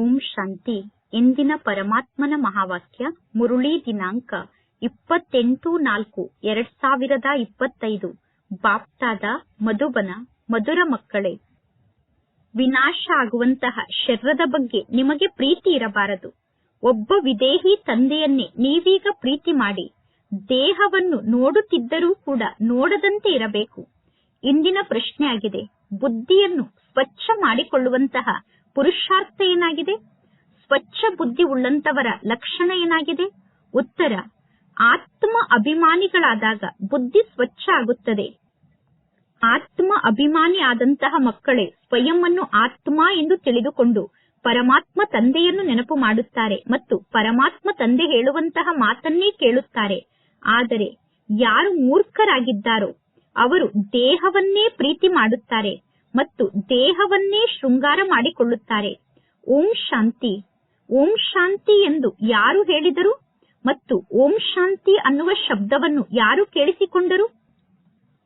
ಓಂ ಶಾಂತಿ. ಇಂದಿನ ಪರಮಾತ್ಮನ ಮಹಾವಾಕ್ಯ, ಮುರುಳಿ ದಿನಾಂಕ, ಇಪ್ಪತ್ತೆಂಟು ನಾಲ್ಕು, ಎರಡ್ ಸಾವಿರದ ಇಪ್ಪತ್ತೈದು. ಬಾಪ್ತಾದ, ಮಧುಬನ, ಮಧುರ ಮಕ್ಕಳೇ. ವಿನಾಶ ಆಗುವಂತಹ ಶರೀರದ ಬಗ್ಗೆ ನಿಮಗೆ ಪ್ರೀತಿ ಇರಬಾರದು. ಒಬ್ಬ ವಿದೇಹಿ ತಂದೆಯನ್ನೇ ನೀವೀಗ ಪ್ರೀತಿ ಮಾಡಿ. ದೇಹವನ್ನು ನೋಡುತ್ತಿದ್ದರೂ ಕೂಡ ನೋಡದಂತೆ ಇರಬೇಕು. ಇಂದಿನ ಪ್ರಶ್ನೆ ಆಗಿದೆ ಬುದ್ಧಿಯನ್ನು ಸ್ವಚ್ಛ ಮಾಡಿಕೊಳ್ಳುವಂತಹ ಪುರುಷಾರ್ಥ ಏನಾಗಿದೆ? ಸ್ವಚ್ಛ ಬುದ್ಧಿ ಉಳ್ಳಂತವರ ಲಕ್ಷಣ ಏನಾಗಿದೆ? ಉತ್ತರ, ಆತ್ಮ ಅಭಿಮಾನಿಗಳಾದಾಗ ಬುದ್ಧಿ ಸ್ವಚ್ಛ ಆಗುತ್ತದೆ. ಆತ್ಮ ಅಭಿಮಾನಿ ಆದಂತಹ ಮಕ್ಕಳೇ ಸ್ವಯಂವನ್ನು ಆತ್ಮ ಎಂದು ತಿಳಿದುಕೊಂಡು ಪರಮಾತ್ಮ ತಂದೆಯನ್ನು ನೆನಪು ಮಾಡುತ್ತಾರೆ ಮತ್ತು ಪರಮಾತ್ಮ ತಂದೆ ಹೇಳುವಂತಹ ಮಾತನ್ನೇ ಕೇಳುತ್ತಾರೆ. ಆದರೆ ಯಾರು ಮೂರ್ಖರಾಗಿದ್ದಾರೋ ಅವರು ದೇಹವನ್ನೇ ಪ್ರೀತಿ ಮಾಡುತ್ತಾರೆ. ಮತ್ತು ದೇಹವನ್ನೇ ಶೃಂಗಾರ ಮಾಡಿಕೊಳ್ಳುತ್ತಾರೆ. ಓಂ ಶಾಂತಿ. ಓಂ ಶಾಂತಿ ಎಂದು ಯಾರು ಹೇಳಿದರು? ಮತ್ತು ಓಂ ಶಾಂತಿ ಅನ್ನುವ ಶಬ್ದವನ್ನು ಯಾರು ಕೇಳಿಸಿಕೊಂಡರು?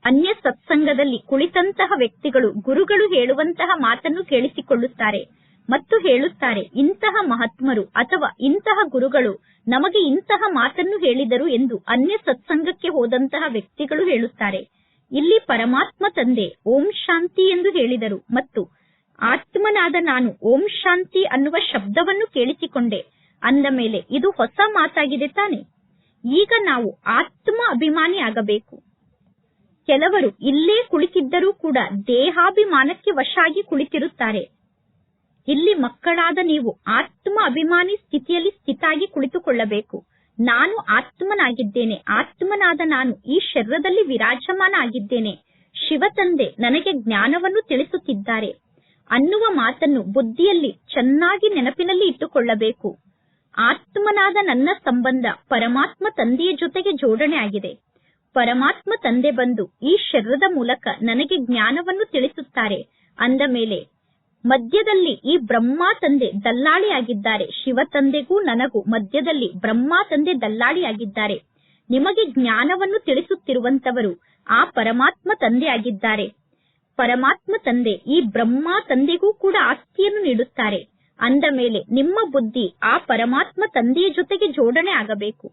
ಅನ್ಯ ಸತ್ಸಂಗದಲ್ಲಿ ಕುಳಿತಂತಹ ವ್ಯಕ್ತಿಗಳು ಗುರುಗಳು ಹೇಳುವಂತಹ ಮಾತನ್ನು ಕೇಳಿಸಿಕೊಳ್ಳುತ್ತಾರೆ ಮತ್ತು ಹೇಳುತ್ತಾರೆ, ಇಂತಹ ಮಹಾತ್ಮರು ಅಥವಾ ಇಂತಹ ಗುರುಗಳು ನಮಗೆ ಇಂತಹ ಮಾತನ್ನು ಹೇಳಿದರು ಎಂದು ಅನ್ಯ ಸತ್ಸಂಗಕ್ಕೆ ಹೋದಂತಹ ವ್ಯಕ್ತಿಗಳು ಹೇಳುತ್ತಾರೆ. ಇಲ್ಲಿ ಪರಮಾತ್ಮ ತಂದೆ, ಓಂ ಶಾಂತಿ ಎಂದು ಹೇಳಿದರು. ಮತ್ತು ಆತ್ಮನಾದ ನಾನು ಓಂ ಶಾಂತಿ ಅನ್ನುವ ಶಬ್ದವನ್ನು ಕೇಳಿಸಿಕೊಂಡೆ. ಅಂದ ಮೇಲೆ, ಇದು ಹೊಸ ಮಾತಾಗಿದೆ ತಾನೆ. ಈಗ ನಾವು ಆತ್ಮ ಅಭಿಮಾನಿ ಆಗಬೇಕು. ಕೆಲವರು ಇಲ್ಲೇ ಕುಳಿತಿದ್ದರೂ ಕೂಡ ದೇಹಾಭಿಮಾನಕ್ಕೆ ವಶಾಗಿ ಕುಳಿತಿರುತ್ತಾರೆ. ಇಲ್ಲಿ ಮಕ್ಕಳಾದ ನೀವು ಆತ್ಮ ಅಭಿಮಾನಿ ಸ್ಥಿತಿಯಲ್ಲಿ ಸ್ಥಿತಾಗಿ ಕುಳಿತುಕೊಳ್ಳಬೇಕು. ನಾನು ಆತ್ಮನಾಗಿದ್ದೇನೆ. ಆತ್ಮನಾದ ನಾನು ಈ ಶರೀರದಲ್ಲಿ ವಿರಾಜಮಾನ ಆಗಿದ್ದೇನೆ ಶಿವತಂದೆ ನನಗೆ ಜ್ಞಾನವನ್ನು ತಿಳಿಸುತ್ತಿದ್ದಾರೆ. ಅನ್ನುವ ಮಾತನ್ನು ಬುದ್ಧಿಯಲ್ಲಿ ಚೆನ್ನಾಗಿ ನೆನಪಿನಲ್ಲಿ ಇಟ್ಟುಕೊಳ್ಳಬೇಕು. ಆತ್ಮನಾದ ನನ್ನ ಸಂಬಂಧ ಪರಮಾತ್ಮ ತಂದೆಯ ಜೊತೆಗೆ ಜೋಡಣೆ ಆಗಿದೆ. ಪರಮಾತ್ಮ ತಂದೆ ಬಂದು ಈ ಶರೀರದ ಮೂಲಕ ನನಗೆ ಜ್ಞಾನವನ್ನು ತಿಳಿಸುತ್ತಾರೆ. ಅಂದ ಮೇಲೆ ಮಧ್ಯದಲ್ಲಿ ಈ ಬ್ರಹ್ಮ ತಂದೆ ದಲ್ಲಾಳಿಯಾಗಿದ್ದಾರೆ. ಶಿವ ತಂದೆಗೂ ನನಗೂ ಮಧ್ಯದಲ್ಲಿ ಬ್ರಹ್ಮ ತಂದೆ ದಲ್ಲಾಳಿಯಾಗಿದ್ದಾರೆ. ನಿಮಗೆ ಜ್ಞಾನವನ್ನು ತಿಳಿಸುತ್ತಿರುವಂತವರು ಆ ಪರಮಾತ್ಮ ತಂದೆ ಆಗಿದ್ದಾರೆ ಪರಮಾತ್ಮ ತಂದೆ ಈ ಬ್ರಹ್ಮ ತಂದೆಗೂ ಕೂಡ ಆಸ್ತಿಯನ್ನು ನೀಡುತ್ತಾರೆ. ಅಂದ ಮೇಲೆ ನಿಮ್ಮ ಬುದ್ಧಿ ಆ ಪರಮಾತ್ಮ ತಂದೆಯ ಜೊತೆಗೆ ಜೋಡಣೆ ಆಗಬೇಕು.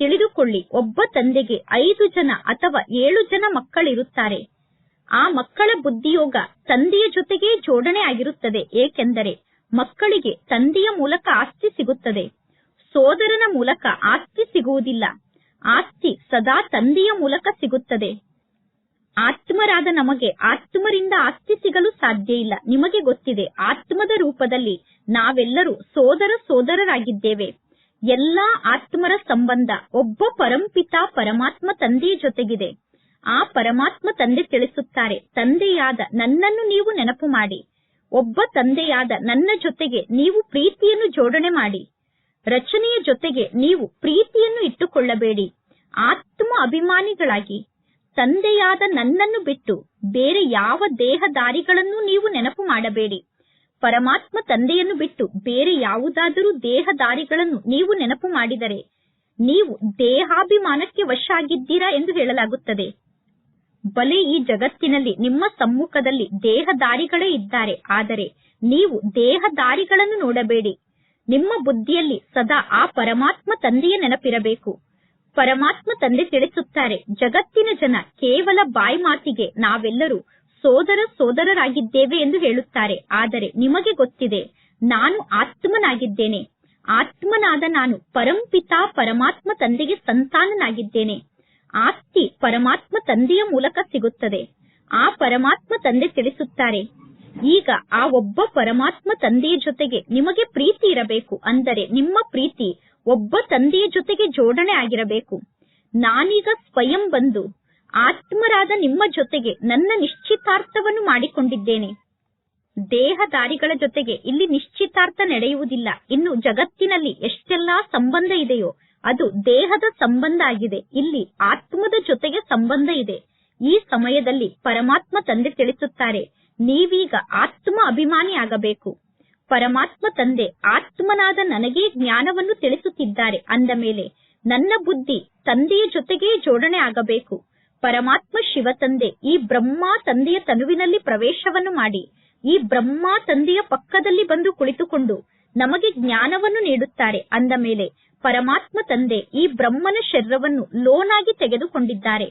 ತಿಳಿದುಕೊಳ್ಳಿ, ಒಬ್ಬ ತಂದೆಗೆ ಐದು ಜನ ಅಥವಾ ಏಳು ಜನ ಮಕ್ಕಳಿರುತ್ತಾರೆ. ಆ ಮಕ್ಕಳ ಬುದ್ಧಿಯೋಗ ತಂದೆಯ ಜೊತೆಗೆ ಜೋಡಣೆ ಆಗಿರುತ್ತದೆ. ಏಕೆಂದರೆ ಮಕ್ಕಳಿಗೆ ತಂದೆಯ ಮೂಲಕ ಆಸ್ತಿ ಸಿಗುತ್ತದೆ. ಸೋದರನ ಮೂಲಕ ಆಸ್ತಿ ಸಿಗುವುದಿಲ್ಲ. ಆಸ್ತಿ ಸದಾ ತಂದೆಯ ಮೂಲಕ ಸಿಗುತ್ತದೆ. ಆತ್ಮರಾದ ನಮಗೆ ಆತ್ಮರಿಂದ ಆಸ್ತಿ ಸಿಗಲು ಸಾಧ್ಯ ಇಲ್ಲ. ನಿಮಗೆ ಗೊತ್ತಿದೆ, ಆತ್ಮದ ರೂಪದಲ್ಲಿ ನಾವೆಲ್ಲರೂ ಸೋದರ ಸೋದರರಾಗಿದ್ದೇವೆ. ಎಲ್ಲಾ ಆತ್ಮರ ಸಂಬಂಧ ಒಬ್ಬ ಪರಂಪಿತ ಪರಮಾತ್ಮ ತಂದೆಯ ಜೊತೆಗಿದೆ. ಆ ಪರಮಾತ್ಮ ತಂದೆ ತಿಳಿಸುತ್ತಾರೆ. ತಂದೆಯಾದ ನನ್ನನ್ನು ನೀವು ನೆನಪು ಮಾಡಿ. ಒಬ್ಬ ತಂದೆಯಾದ ನನ್ನ ಜೊತೆಗೆ ನೀವು ಪ್ರೀತಿಯನ್ನು ಜೋಡಣೆ ಮಾಡಿ. ರಚನೆಯ ಜೊತೆಗೆ ನೀವು ಪ್ರೀತಿಯನ್ನು ಇಟ್ಟುಕೊಳ್ಳಬೇಡಿ. ಆತ್ಮ ಅಭಿಮಾನಿಗಳಾಗಿ. ತಂದೆಯಾದ ನನ್ನನ್ನು ಬಿಟ್ಟು ಬೇರೆ ಯಾವ ದೇಹದಾರಿಗಳನ್ನು ನೀವು ನೆನಪು ಮಾಡಬೇಡಿ. ಪರಮಾತ್ಮ ತಂದೆಯನ್ನು ಬಿಟ್ಟು ಬೇರೆ ಯಾವುದಾದರೂ ದೇಹದಾರಿಗಳನ್ನು ನೀವು ನೆನಪು ಮಾಡಿದರೆ, ನೀವು ದೇಹಾಭಿಮಾನಕ್ಕೆ ವಶ ಆಗಿದ್ದೀರಾ ಎಂದು ಹೇಳಲಾಗುತ್ತದೆ. ಬಲೆ ಈ ಜಗತ್ತಿನಲ್ಲಿ ನಿಮ್ಮ ಸಮ್ಮುಖದಲ್ಲಿ ದೇಹದಾರಿಗಳೇ ಇದ್ದಾರೆ. ಆದರೆ ನೀವು ದೇಹದಾರಿಗಳನ್ನು ನೋಡಬೇಡಿ. ನಿಮ್ಮ ಬುದ್ಧಿಯಲ್ಲಿ ಸದಾ ಆ ಪರಮಾತ್ಮ ತಂದೆಯ ನೆನಪಿರಬೇಕು. ಪರಮಾತ್ಮ ತಂದೆ ತಿಳಿಸುತ್ತಾರೆ, ಜಗತ್ತಿನ ಜನ ಕೇವಲ ಬಾಯಿ ಮಾತಿಗೆ ನಾವೆಲ್ಲರೂ ಸೋದರ ಸೋದರರಾಗಿದ್ದೇವೆ ಎಂದು ಹೇಳುತ್ತಾರೆ. ಆದರೆ ನಿಮಗೆ ಗೊತ್ತಿದೆ, ನಾನು ಆತ್ಮನಾಗಿದ್ದೇನೆ. ಆತ್ಮನಾದ ನಾನು ಪರಂಪಿತಾ ಪರಮಾತ್ಮ ತಂದೆಗೆ ಸಂತಾನನಾಗಿದ್ದೇನೆ. ಆಸ್ತಿ ಪರಮಾತ್ಮ ತಂದೆಯ ಮೂಲಕ ಸಿಗುತ್ತದೆ. ಆ ಪರಮಾತ್ಮ ತಂದೆ ತಿಳಿಸುತ್ತಾರೆ. ಈಗ ಆ ಒಬ್ಬ ಪರಮಾತ್ಮ ತಂದೆಯ ಜೊತೆಗೆ ನಿಮಗೆ ಪ್ರೀತಿ ಇರಬೇಕು ಅಂದರೆ ನಿಮ್ಮ ಪ್ರೀತಿ ಒಬ್ಬ ತಂದೆಯ ಜೊತೆಗೆ ಜೋಡಣೆ ಆಗಿರಬೇಕು. ನಾನೀಗ ಸ್ವಯಂ ಬಂದು ಆತ್ಮರಾದ ನಿಮ್ಮ ಜೊತೆಗೆ ನನ್ನ ನಿಶ್ಚಿತಾರ್ಥವನ್ನು ಮಾಡಿಕೊಂಡಿದ್ದೇನೆ. ದೇಹದಾರಿಗಳ ಜೊತೆಗೆ ಇಲ್ಲಿ ನಿಶ್ಚಿತಾರ್ಥ ನಡೆಯುವುದಿಲ್ಲ. ಇನ್ನು ಜಗತ್ತಿನಲ್ಲಿ ಎಷ್ಟೆಲ್ಲಾ ಸಂಬಂಧ ಇದೆಯೋ ಅದು ದೇಹದ ಸಂಬಂಧ ಆಗಿದೆ. ಇಲ್ಲಿ ಆತ್ಮದ ಜೊತೆಗೆ ಸಂಬಂಧ ಇದೆ. ಈ ಸಮಯದಲ್ಲಿ ಪರಮಾತ್ಮ ತಂದೆ ತಿಳಿಸುತ್ತಾರೆ, ನೀವೀಗ ಆತ್ಮ ಅಭಿಮಾನಿ ಆಗಬೇಕು ಪರಮಾತ್ಮ ತಂದೆ ಆತ್ಮನಾದ ನನಗೆ ಜ್ಞಾನವನ್ನು ತಿಳಿಸುತ್ತಿದ್ದಾರೆ ಅಂದ ಮೇಲೆ ನನ್ನ ಬುದ್ಧಿ ತಂದೆಯ ಜೊತೆಗೆ ಜೋಡಣೆ ಆಗಬೇಕು. ಪರಮಾತ್ಮ ಶಿವ ತಂದೆ ಈ ಬ್ರಹ್ಮ ತಂದೆಯ ತನುವಿನಲ್ಲಿ ಪ್ರವೇಶವನ್ನು ಮಾಡಿ, ಈ ಬ್ರಹ್ಮ ತಂದೆಯ ಪಕ್ಕದಲ್ಲಿ ಬಂದು ಕುಳಿತುಕೊಂಡು ನಮಗೆ ಜ್ಞಾನವನ್ನು ನೀಡುತ್ತಾರೆ. ಅಂದ ಮೇಲೆ ಪರಮಾತ್ಮ ತಂದೆ ಈ ಬ್ರಹ್ಮನ ಶರೀರವನ್ನು ಲೋನಾಗಿ ತೆಗೆದುಕೊಂಡಿದ್ದಾರೆ.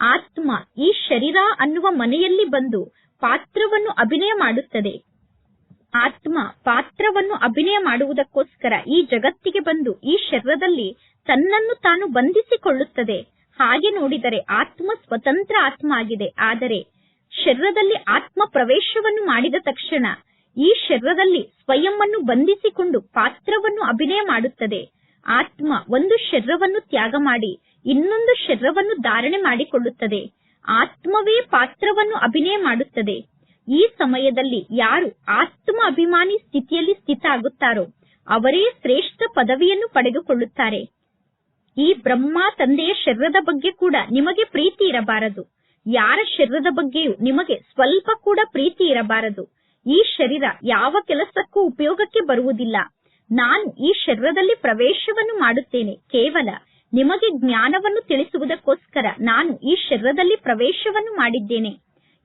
ಆತ್ಮ ಈ ಶರೀರ ಅನ್ನುವ ಮನೆಯಲ್ಲಿ ಬಂದು ಪಾತ್ರವನ್ನು ಅಭಿನಯ ಮಾಡುತ್ತದೆ. ಆತ್ಮ ಪಾತ್ರವನ್ನು ಅಭಿನಯ ಮಾಡುವುದಕ್ಕೋಸ್ಕರ ಈ ಜಗತ್ತಿಗೆ ಬಂದು ಈ ಶರೀರದಲ್ಲಿ ತನ್ನನ್ನು ತಾನು ಬಂಧಿಸಿಕೊಳ್ಳುತ್ತದೆ. ಹಾಗೆ ನೋಡಿದರೆ ಆತ್ಮ ಸ್ವತಂತ್ರ ಆತ್ಮ ಆಗಿದೆ. ಆದರೆ ಶರೀರದಲ್ಲಿ ಆತ್ಮ ಪ್ರವೇಶವನ್ನು ಮಾಡಿದ ತಕ್ಷಣ ಈ ಶರೀರದಲ್ಲಿ ಸ್ವಯಂವನ್ನು ಬಂಧಿಸಿಕೊಂಡು ಪಾತ್ರವನ್ನು ಅಭಿನಯ ಮಾಡುತ್ತದೆ. ಆತ್ಮ ಒಂದು ಶರೀರವನ್ನು ತ್ಯಾಗ ಮಾಡಿ ಇನ್ನೊಂದು ಶರೀರವನ್ನು ಧಾರಣೆ ಮಾಡಿಕೊಳ್ಳುತ್ತದೆ. ಆತ್ಮವೇ ಪಾತ್ರವನ್ನು ಅಭಿನಯ ಮಾಡುತ್ತದೆ. ಈ ಸಮಯದಲ್ಲಿ ಯಾರು ಆತ್ಮ ಅಭಿಮಾನಿ ಸ್ಥಿತಿಯಲ್ಲಿ ಸ್ಥಿತ ಆಗುತ್ತಾರೋ ಅವರೇ ಶ್ರೇಷ್ಠ ಪದವಿಯನ್ನು ಪಡೆದುಕೊಳ್ಳುತ್ತಾರೆ. ಈ ಬ್ರಹ್ಮ ತಂದೆಯ ಶರೀರದ ಬಗ್ಗೆ ಕೂಡ ನಿಮಗೆ ಪ್ರೀತಿ ಇರಬಾರದು. ಯಾರ ಶರೀರದ ಬಗ್ಗೆಯೂ ನಿಮಗೆ ಸ್ವಲ್ಪ ಕೂಡ ಪ್ರೀತಿ ಇರಬಾರದು. ಈ ಶರೀರ ಯಾವ ಕೆಲಸಕ್ಕೂ ಉಪಯೋಗಕ್ಕೆ ಬರುವುದಿಲ್ಲ. ನಾನು ಈ ಶರೀರದಲ್ಲಿ ಪ್ರವೇಶವನ್ನು ಮಾಡುತ್ತೇನೆ. ಕೇವಲ ನಿಮಗೆ ಜ್ಞಾನವನ್ನು ತಿಳಿಸುವುದಕ್ಕೋಸ್ಕರ ನಾನು ಈ ಶರೀರದಲ್ಲಿ ಪ್ರವೇಶವನ್ನು ಮಾಡಿದ್ದೇನೆ.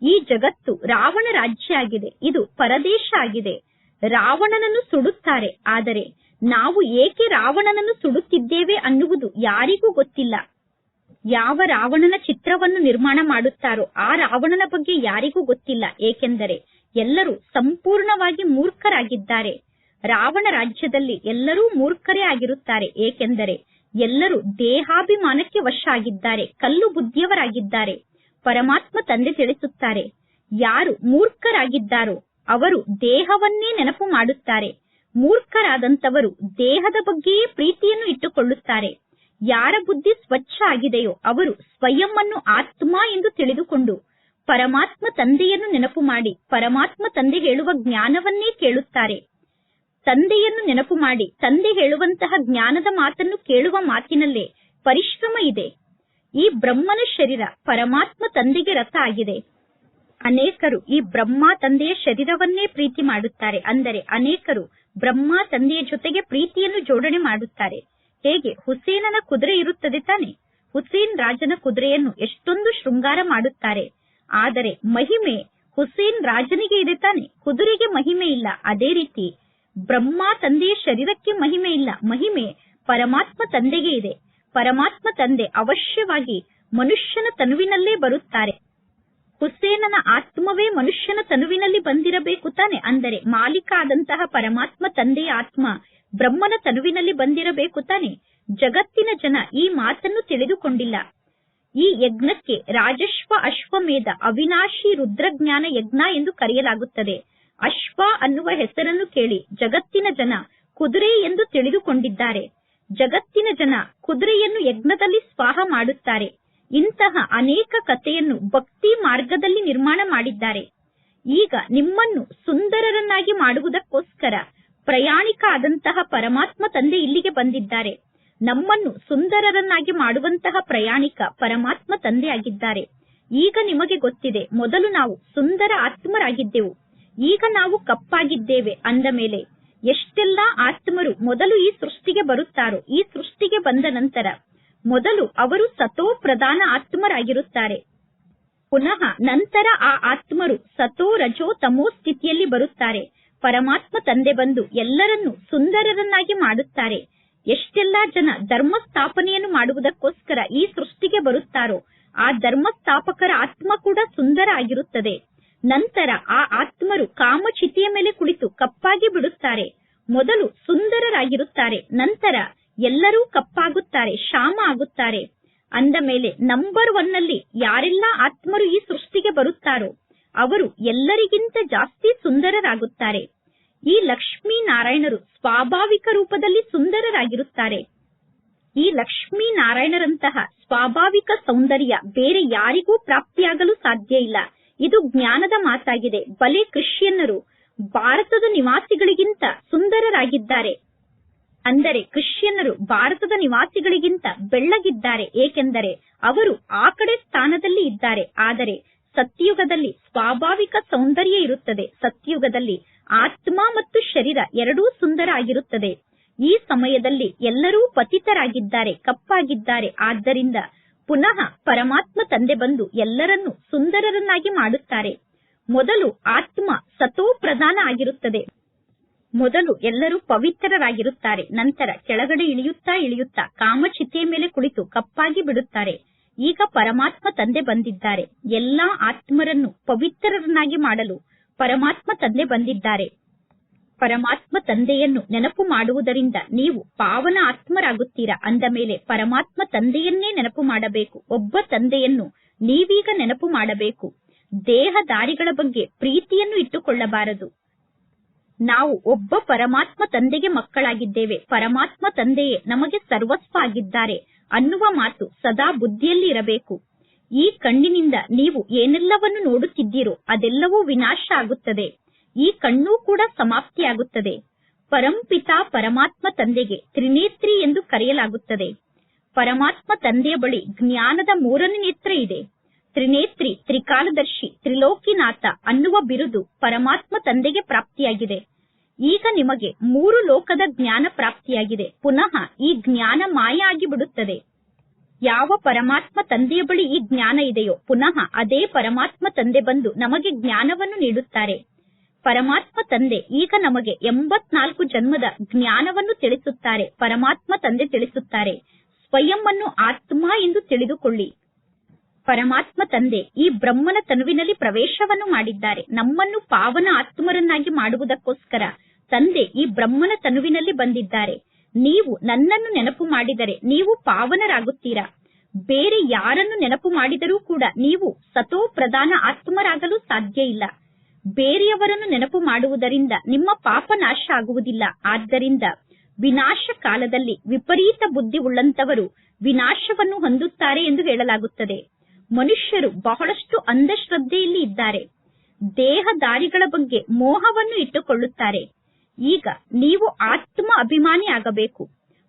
ಈ ಜಗತ್ತು ರಾವಣ ರಾಜ್ಯ ಆಗಿದೆ. ಇದು ಪರದೇಶ ಆಗಿದೆ. ರಾವಣನನ್ನು ಸುಡುತ್ತಾರೆ. ಆದರೆ ನಾವು ಏಕೆ ರಾವಣನನ್ನು ಸುಡುತ್ತಿದ್ದೇವೆ ಅನ್ನುವುದು ಯಾರಿಗೂ ಗೊತ್ತಿಲ್ಲ. ಯಾವ ರಾವಣನ ಚಿತ್ರವನ್ನು ನಿರ್ಮಾಣ ಮಾಡುತ್ತಾರೋ ಆ ರಾವಣನ ಬಗ್ಗೆ ಯಾರಿಗೂ ಗೊತ್ತಿಲ್ಲ. ಏಕೆಂದರೆ ಎಲ್ಲರೂ ಸಂಪೂರ್ಣವಾಗಿ ಮೂರ್ಖರಾಗಿದ್ದಾರೆ. ರಾವಣ ರಾಜ್ಯದಲ್ಲಿ ಎಲ್ಲರೂ ಮೂರ್ಖರೇ ಆಗಿರುತ್ತಾರೆ. ಏಕೆಂದರೆ ಎಲ್ಲರೂ ದೇಹಾಭಿಮಾನಕ್ಕೆ ವಶ ಆಗಿದ್ದಾರೆ ಕಲ್ಲು ಬುದ್ಧಿಯವರಾಗಿದ್ದಾರೆ. ಪರಮಾತ್ಮ ತಂದೆ ತಿಳಿಸುತ್ತಾರೆ, ಯಾರು ಮೂರ್ಖರಾಗಿದ್ದಾರೋ ಅವರು ದೇಹವನ್ನೇ ನೆನಪು ಮಾಡುತ್ತಾರೆ. ಮೂರ್ಖರಾದಂತವರು ದೇಹದ ಬಗ್ಗೆಯೇ ಪ್ರೀತಿಯನ್ನು ಇಟ್ಟುಕೊಳ್ಳುತ್ತಾರೆ. ಯಾರ ಬುದ್ಧಿ ಸ್ವಚ್ಛ ಆಗಿದೆಯೋ ಅವರು ಸ್ವಯಂವನ್ನು ಆತ್ಮ ಎಂದು ತಿಳಿದುಕೊಂಡು ಪರಮಾತ್ಮ ತಂದೆಯನ್ನು ನೆನಪು ಮಾಡಿ. ಪರಮಾತ್ಮ ತಂದೆ ಹೇಳುವ ಜ್ಞಾನವನ್ನೇ ಕೇಳುತ್ತಾರೆ. ತಂದೆಯನ್ನು ನೆನಪು ಮಾಡಿ. ತಂದೆ ಹೇಳುವಂತಹ ಜ್ಞಾನದ ಮಾತನ್ನು ಕೇಳುವ ಮಾತಿನಲ್ಲೇ ಪರಿಶ್ರಮ ಇದೆ. ಈ ಬ್ರಹ್ಮನ ಶರೀರ ಪರಮಾತ್ಮ ತಂದೆಗೆ ರಥ ಆಗಿದೆ. ಅನೇಕರು ಈ ಬ್ರಹ್ಮ ತಂದೆಯ ಶರೀರವನ್ನೇ ಪ್ರೀತಿ ಮಾಡುತ್ತಾರೆ. ಅಂದರೆ ಅನೇಕರು ಬ್ರಹ್ಮ ತಂದೆಯ ಜೊತೆಗೆ ಪ್ರೀತಿಯನ್ನು ಜೋಡಣೆ ಮಾಡುತ್ತಾರೆ. ಹೇಗೆ? ಹುಸೇನನ ಕುದುರೆ ಇರುತ್ತದೆ ತಾನೆ. ಹುಸೇನ್ ರಾಜನ ಕುದುರೆಯನ್ನು ಎಷ್ಟೊಂದು ಶೃಂಗಾರ ಮಾಡುತ್ತಾರೆ. ಆದರೆ ಮಹಿಮೆ ಹುಸೇನ್ ರಾಜನಿಗೆ ಇದೆ ತಾನೆ. ಕುದುರೆಗೆ ಮಹಿಮೆ ಇಲ್ಲ. ಅದೇ ರೀತಿ ಬ್ರಹ್ಮ ತಂದೆಯ ಶರೀರಕ್ಕೆ ಮಹಿಮೆ ಇಲ್ಲ. ಮಹಿಮೆ ಪರಮಾತ್ಮ ತಂದೆಗೆ ಇದೆ. ಪರಮಾತ್ಮ ತಂದೆ ಅವಶ್ಯವಾಗಿ ಮನುಷ್ಯನ ತನುವಿನಲ್ಲೇ ಬರುತ್ತಾರೆ. ಹುಸೇನನ ಆತ್ಮವೇ ಮನುಷ್ಯನ ತನುವಿನಲ್ಲಿ ಬಂದಿರಬೇಕು ತಾನೆ. ಅಂದರೆ ಮಾಲೀಕ ಆದಂತಹ ಪರಮಾತ್ಮ ತಂದೆಯ ಆತ್ಮ ಬ್ರಹ್ಮನ ತನುವಿನಲ್ಲಿ ಬಂದಿರಬೇಕು ತಾನೆ. ಜಗತ್ತಿನ ಜನ ಈ ಮಾತನ್ನು ತಿಳಿದುಕೊಂಡಿಲ್ಲ. ಈ ಯಜ್ಞಕ್ಕೆ ರಾಜಶ್ವ ಅಶ್ವಮೇಧ ಅವಿನಾಶಿ ರುದ್ರಜ್ಞಾನ ಯಜ್ಞ ಎಂದು ಕರೆಯಲಾಗುತ್ತದೆ. ಅಶ್ವ ಅನ್ನುವ ಹೆಸರನ್ನು ಕೇಳಿ ಜಗತ್ತಿನ ಜನ ಕುದುರೆ ಎಂದು ತಿಳಿದುಕೊಂಡಿದ್ದಾರೆ. ಜಗತ್ತಿನ ಜನ ಕುದುರೆಯನ್ನು ಯಜ್ಞದಲ್ಲಿ ಸ್ವಾಹ ಮಾಡುತ್ತಾರೆ. ಇಂತಹ ಅನೇಕ ಕಥೆಯನ್ನು ಭಕ್ತಿ ಮಾರ್ಗದಲ್ಲಿ ನಿರ್ಮಾಣ ಮಾಡಿದ್ದಾರೆ. ಈಗ ನಿಮ್ಮನ್ನು ಸುಂದರರನ್ನಾಗಿ ಮಾಡುವುದಕ್ಕೋಸ್ಕರ ಪ್ರಯಾಣಿಕ ಆದಂತಹ ಪರಮಾತ್ಮ ತಂದೆ ಇಲ್ಲಿಗೆ ಬಂದಿದ್ದಾರೆ. ನಮ್ಮನ್ನು ಸುಂದರರನ್ನಾಗಿ ಮಾಡುವಂತಹ ಪ್ರಯಾಣಿಕ ಪರಮಾತ್ಮ ತಂದೆಯಾಗಿದ್ದಾರೆ. ಈಗ ನಿಮಗೆ ಗೊತ್ತಿದೆ, ಮೊದಲು ನಾವು ಸುಂದರ ಆತ್ಮರಾಗಿದ್ದೆವು. ಈಗ ನಾವು ಕಪ್ಪಾಗಿದ್ದೇವೆ ಅಂದ ಮೇಲೆ ಎಷ್ಟೆಲ್ಲ ಆತ್ಮರು ಮೊದಲು ಈ ಸೃಷ್ಟಿಗೆ ಬರುತ್ತಾರೋ, ಈ ಸೃಷ್ಟಿಗೆ ಬಂದ ನಂತರ ಮೊದಲು ಅವರು ಸತೋ ಪ್ರಧಾನ ಆತ್ಮರಾಗಿರುತ್ತಾರೆ. ಪುನಃ ನಂತರ ಆ ಆತ್ಮರು ಸತೋ ರಜೋ ತಮೋ ಸ್ಥಿತಿಯಲ್ಲಿ ಬರುತ್ತಾರೆ. ಪರಮಾತ್ಮ ತಂದೆ ಬಂದು ಎಲ್ಲರನ್ನೂ ಸುಂದರರನ್ನಾಗಿ ಮಾಡುತ್ತಾರೆ. ಎಷ್ಟೆಲ್ಲಾ ಜನ ಧರ್ಮ ಸ್ಥಾಪನೆಯನ್ನು ಮಾಡುವುದಕ್ಕೋಸ್ಕರ ಈ ಸೃಷ್ಟಿಗೆ ಬರುತ್ತಾರೋ, ಆ ಧರ್ಮ ಸ್ಥಾಪಕರ ಆತ್ಮ ಕೂಡ ಸುಂದರ ಆಗಿರುತ್ತದೆ. ನಂತರ ಆ ಆತ್ಮರು ಕಾಮಚಿತಿಯ ಮೇಲೆ ಕುಳಿತು ಕಪ್ಪಾಗಿ ಬಿಡುತ್ತಾರೆ. ಮೊದಲು ಸುಂದರರಾಗಿರುತ್ತಾರೆ, ನಂತರ ಎಲ್ಲರೂ ಕಪ್ಪಾಗುತ್ತಾರೆ, ಶಾಮ ಆಗುತ್ತಾರೆ. ಅಂದ ಮೇಲೆ ನಂಬರ್ ಒನ್ನಲ್ಲಿ ಯಾರೆಲ್ಲ ಆತ್ಮರು ಈ ಸೃಷ್ಟಿಗೆ ಬರುತ್ತಾರೋ, ಅವರು ಎಲ್ಲರಿಗಿಂತ ಜಾಸ್ತಿ ಸುಂದರರಾಗುತ್ತಾರೆ. ಈ ಲಕ್ಷ್ಮೀನಾರಾಯಣರು ಸ್ವಾಭಾವಿಕ ರೂಪದಲ್ಲಿ ಸುಂದರರಾಗಿರುತ್ತಾರೆ. ಈ ಲಕ್ಷ್ಮೀನಾರಾಯಣರಂತಹ ಸ್ವಾಭಾವಿಕ ಸೌಂದರ್ಯ ಬೇರೆ ಯಾರಿಗೂ ಪ್ರಾಪ್ತಿಯಾಗಲು ಸಾಧ್ಯ ಇಲ್ಲ. ಇದು ಜ್ಞಾನದ ಮಾತಾಗಿದೆ. ಬಲೆ ಕ್ರಿಶ್ಚಿಯನ್ನರು ಭಾರತದ ನಿವಾಸಿಗಳಿಗಿಂತ ಸುಂದರರಾಗಿದ್ದಾರೆ. ಅಂದರೆ ಕ್ರಿಶ್ಚಿಯನ್ನರು ಭಾರತದ ನಿವಾಸಿಗಳಿಗಿಂತ ಬೆಳ್ಳಗಿದ್ದಾರೆ. ಏಕೆಂದರೆ ಅವರು ಆ ಕಡೆ ಸ್ಥಾನದಲ್ಲಿ ಇದ್ದಾರೆ. ಆದರೆ ಸತ್ಯುಗದಲ್ಲಿ ಸ್ವಾಭಾವಿಕ ಸೌಂದರ್ಯ ಇರುತ್ತದೆ. ಸತ್ಯುಗದಲ್ಲಿ ಆತ್ಮ ಮತ್ತು ಶರೀರ ಎರಡೂ ಸುಂದರ ಆಗಿರುತ್ತದೆ ಈ ಸಮಯದಲ್ಲಿ ಎಲ್ಲರೂ ಪತಿತರಾಗಿದ್ದಾರೆ, ಕಪ್ಪಾಗಿದ್ದಾರೆ. ಆದ್ದರಿಂದ ಪುನಃ ಪರಮಾತ್ಮ ತಂದೆ ಬಂದು ಎಲ್ಲರನ್ನೂ ಸುಂದರರನ್ನಾಗಿ ಮಾಡುತ್ತಾರೆ. ಮೊದಲು ಆತ್ಮ ಸತೋ ಪ್ರಧಾನ ಆಗಿರುತ್ತದೆ. ಮೊದಲು ಎಲ್ಲರೂ ಪವಿತ್ರರಾಗಿರುತ್ತಾರೆ. ನಂತರ ಕೆಳಗಡೆ ಇಳಿಯುತ್ತಾ ಇಳಿಯುತ್ತಾ ಕಾಮಚಿತೆಯ ಮೇಲೆ ಕುಳಿತು ಕಪ್ಪಾಗಿ ಬಿಡುತ್ತಾರೆ. ಈಗ ಪರಮಾತ್ಮ ತಂದೆ ಬಂದಿದ್ದಾರೆ. ಎಲ್ಲಾ ಆತ್ಮರನ್ನು ಪವಿತ್ರರನ್ನಾಗಿ ಮಾಡಲು ಪರಮಾತ್ಮ ತಂದೆ ಬಂದಿದ್ದಾರೆ. ಪರಮಾತ್ಮ ತಂದೆಯನ್ನು ನೆನಪು ಮಾಡುವುದರಿಂದ ನೀವು ಪಾವನ ಆತ್ಮರಾಗುತ್ತೀರಾ? ಅಂದ ಮೇಲೆ ಪರಮಾತ್ಮ ತಂದೆಯನ್ನೇ ನೆನಪು ಮಾಡಬೇಕು. ಒಬ್ಬ ತಂದೆಯನ್ನು ನೀವೀಗ ನೆನಪು ಮಾಡಬೇಕು. ದೇಹದಾರಿಗಳ ಬಗ್ಗೆ ಪ್ರೀತಿಯನ್ನು ಇಟ್ಟುಕೊಳ್ಳಬಾರದು. ನಾವು ಒಬ್ಬ ಪರಮಾತ್ಮ ತಂದೆಗೆ ಮಕ್ಕಳಾಗಿದ್ದೇವೆ. ಪರಮಾತ್ಮ ತಂದೆಯೇ ನಮಗೆ ಸರ್ವಸ್ವ ಆಗಿದ್ದಾರೆ ಅನ್ನುವ ಮಾತು ಸದಾ ಬುದ್ಧಿಯಲ್ಲಿ ಇರಬೇಕು. ಈ ಕಣ್ಣಿನಿಂದ ನೀವು ಏನೆಲ್ಲವನ್ನು ನೋಡುತ್ತಿದ್ದೀರೋ ಅದೆಲ್ಲವೂ ವಿನಾಶ ಆಗುತ್ತದೆ. ಈ ಕಣ್ಣು ಕೂಡ ಸಮಾಪ್ತಿಯಾಗುತ್ತದೆ. ಪರಂಪಿತಾ ಪರಮಾತ್ಮ ತಂದೆಗೆ ತ್ರಿನೇತ್ರಿ ಎಂದು ಕರೆಯಲಾಗುತ್ತದೆ. ಪರಮಾತ್ಮ ತಂದೆಯ ಬಳಿ ಜ್ಞಾನದ ಮೂರನೇ ನೇತ್ರ ಇದೆ. ತ್ರಿನೇತ್ರಿ, ತ್ರಿಕಾಲದರ್ಶಿ, ತ್ರಿಲೋಕಿನಾಥ ಅನ್ನುವ ಬಿರುದು ಪರಮಾತ್ಮ ತಂದೆಗೆ ಪ್ರಾಪ್ತಿಯಾಗಿದೆ. ಈಗ ನಿಮಗೆ ಮೂರು ಲೋಕದ ಜ್ಞಾನ ಪ್ರಾಪ್ತಿಯಾಗಿದೆ. ಪುನಃ ಈ ಜ್ಞಾನ ಮಾಯ ಆಗಿಬಿಡುತ್ತದೆ. ಯಾವ ಪರಮಾತ್ಮ ತಂದೆಯ ಬಳಿ ಈ ಜ್ಞಾನ ಇದೆಯೋ, ಪುನಃ ಅದೇ ಪರಮಾತ್ಮ ತಂದೆ ಬಂದು ನಮಗೆ ಜ್ಞಾನವನ್ನು ನೀಡುತ್ತಾರೆ. ಪರಮಾತ್ಮ ತಂದೆ ಈಗ ನಮಗೆ ಎಂಬತ್ನಾಲ್ಕು ಜನ್ಮದ ಜ್ಞಾನವನ್ನು ತಿಳಿಸುತ್ತಾರೆ, ಪರಮಾತ್ಮ ತಂದೆ ತಿಳಿಸುತ್ತಾರೆ. ಸ್ವಯಂ ಅನ್ನು ಆತ್ಮ ಎಂದು ತಿಳಿದುಕೊಳ್ಳಿ. ಪರಮಾತ್ಮ ತಂದೆ ಈ ಬ್ರಹ್ಮನ ತನುವಿನಲ್ಲಿ ಪ್ರವೇಶವನ್ನು ಮಾಡಿದ್ದಾರೆ. ನಮ್ಮನ್ನು ಪಾವನ ಆತ್ಮರನ್ನಾಗಿ ಮಾಡುವುದಕ್ಕೋಸ್ಕರ ತಂದೆ ಈ ಬ್ರಹ್ಮನ ತನುವಿನಲ್ಲಿ ಬಂದಿದ್ದಾರೆ. ನೀವು ನನ್ನನ್ನು ನೆನಪು ಮಾಡಿದರೆ ನೀವು ಪಾವನರಾಗುತ್ತೀರಾ? ಬೇರೆ ಯಾರನ್ನು ನೆನಪು ಮಾಡಿದರೂ ಕೂಡ ನೀವು ಸತೋ ಪ್ರಧಾನ ಆತ್ಮರಾಗಲು ಸಾಧ್ಯ ಇಲ್ಲ. ಬೇರೆಯವರನ್ನು ನೆನಪು ಮಾಡುವುದರಿಂದ ನಿಮ್ಮ ಪಾಪ ನಾಶ ಆಗುವುದಿಲ್ಲ. ಆದ್ದರಿಂದ ವಿನಾಶ ಕಾಲದಲ್ಲಿ ವಿಪರೀತ ಬುದ್ಧಿ ಉಳ್ಳಂತವರು ವಿನಾಶವನ್ನು ಹೊಂದುತ್ತಾರೆ ಎಂದು ಹೇಳಲಾಗುತ್ತದೆ. ಮನುಷ್ಯರು ಬಹಳಷ್ಟು ಅಂಧಶ್ರದ್ಧೆಯಲ್ಲಿ ಇದ್ದಾರೆ. ದೇಹದಾರಿಗಳ ಬಗ್ಗೆ ಮೋಹವನ್ನು ಇಟ್ಟುಕೊಳ್ಳುತ್ತಾರೆ. ಈಗ ನೀವು ಆತ್ಮ ಅಭಿಮಾನಿ ಆಗಬೇಕು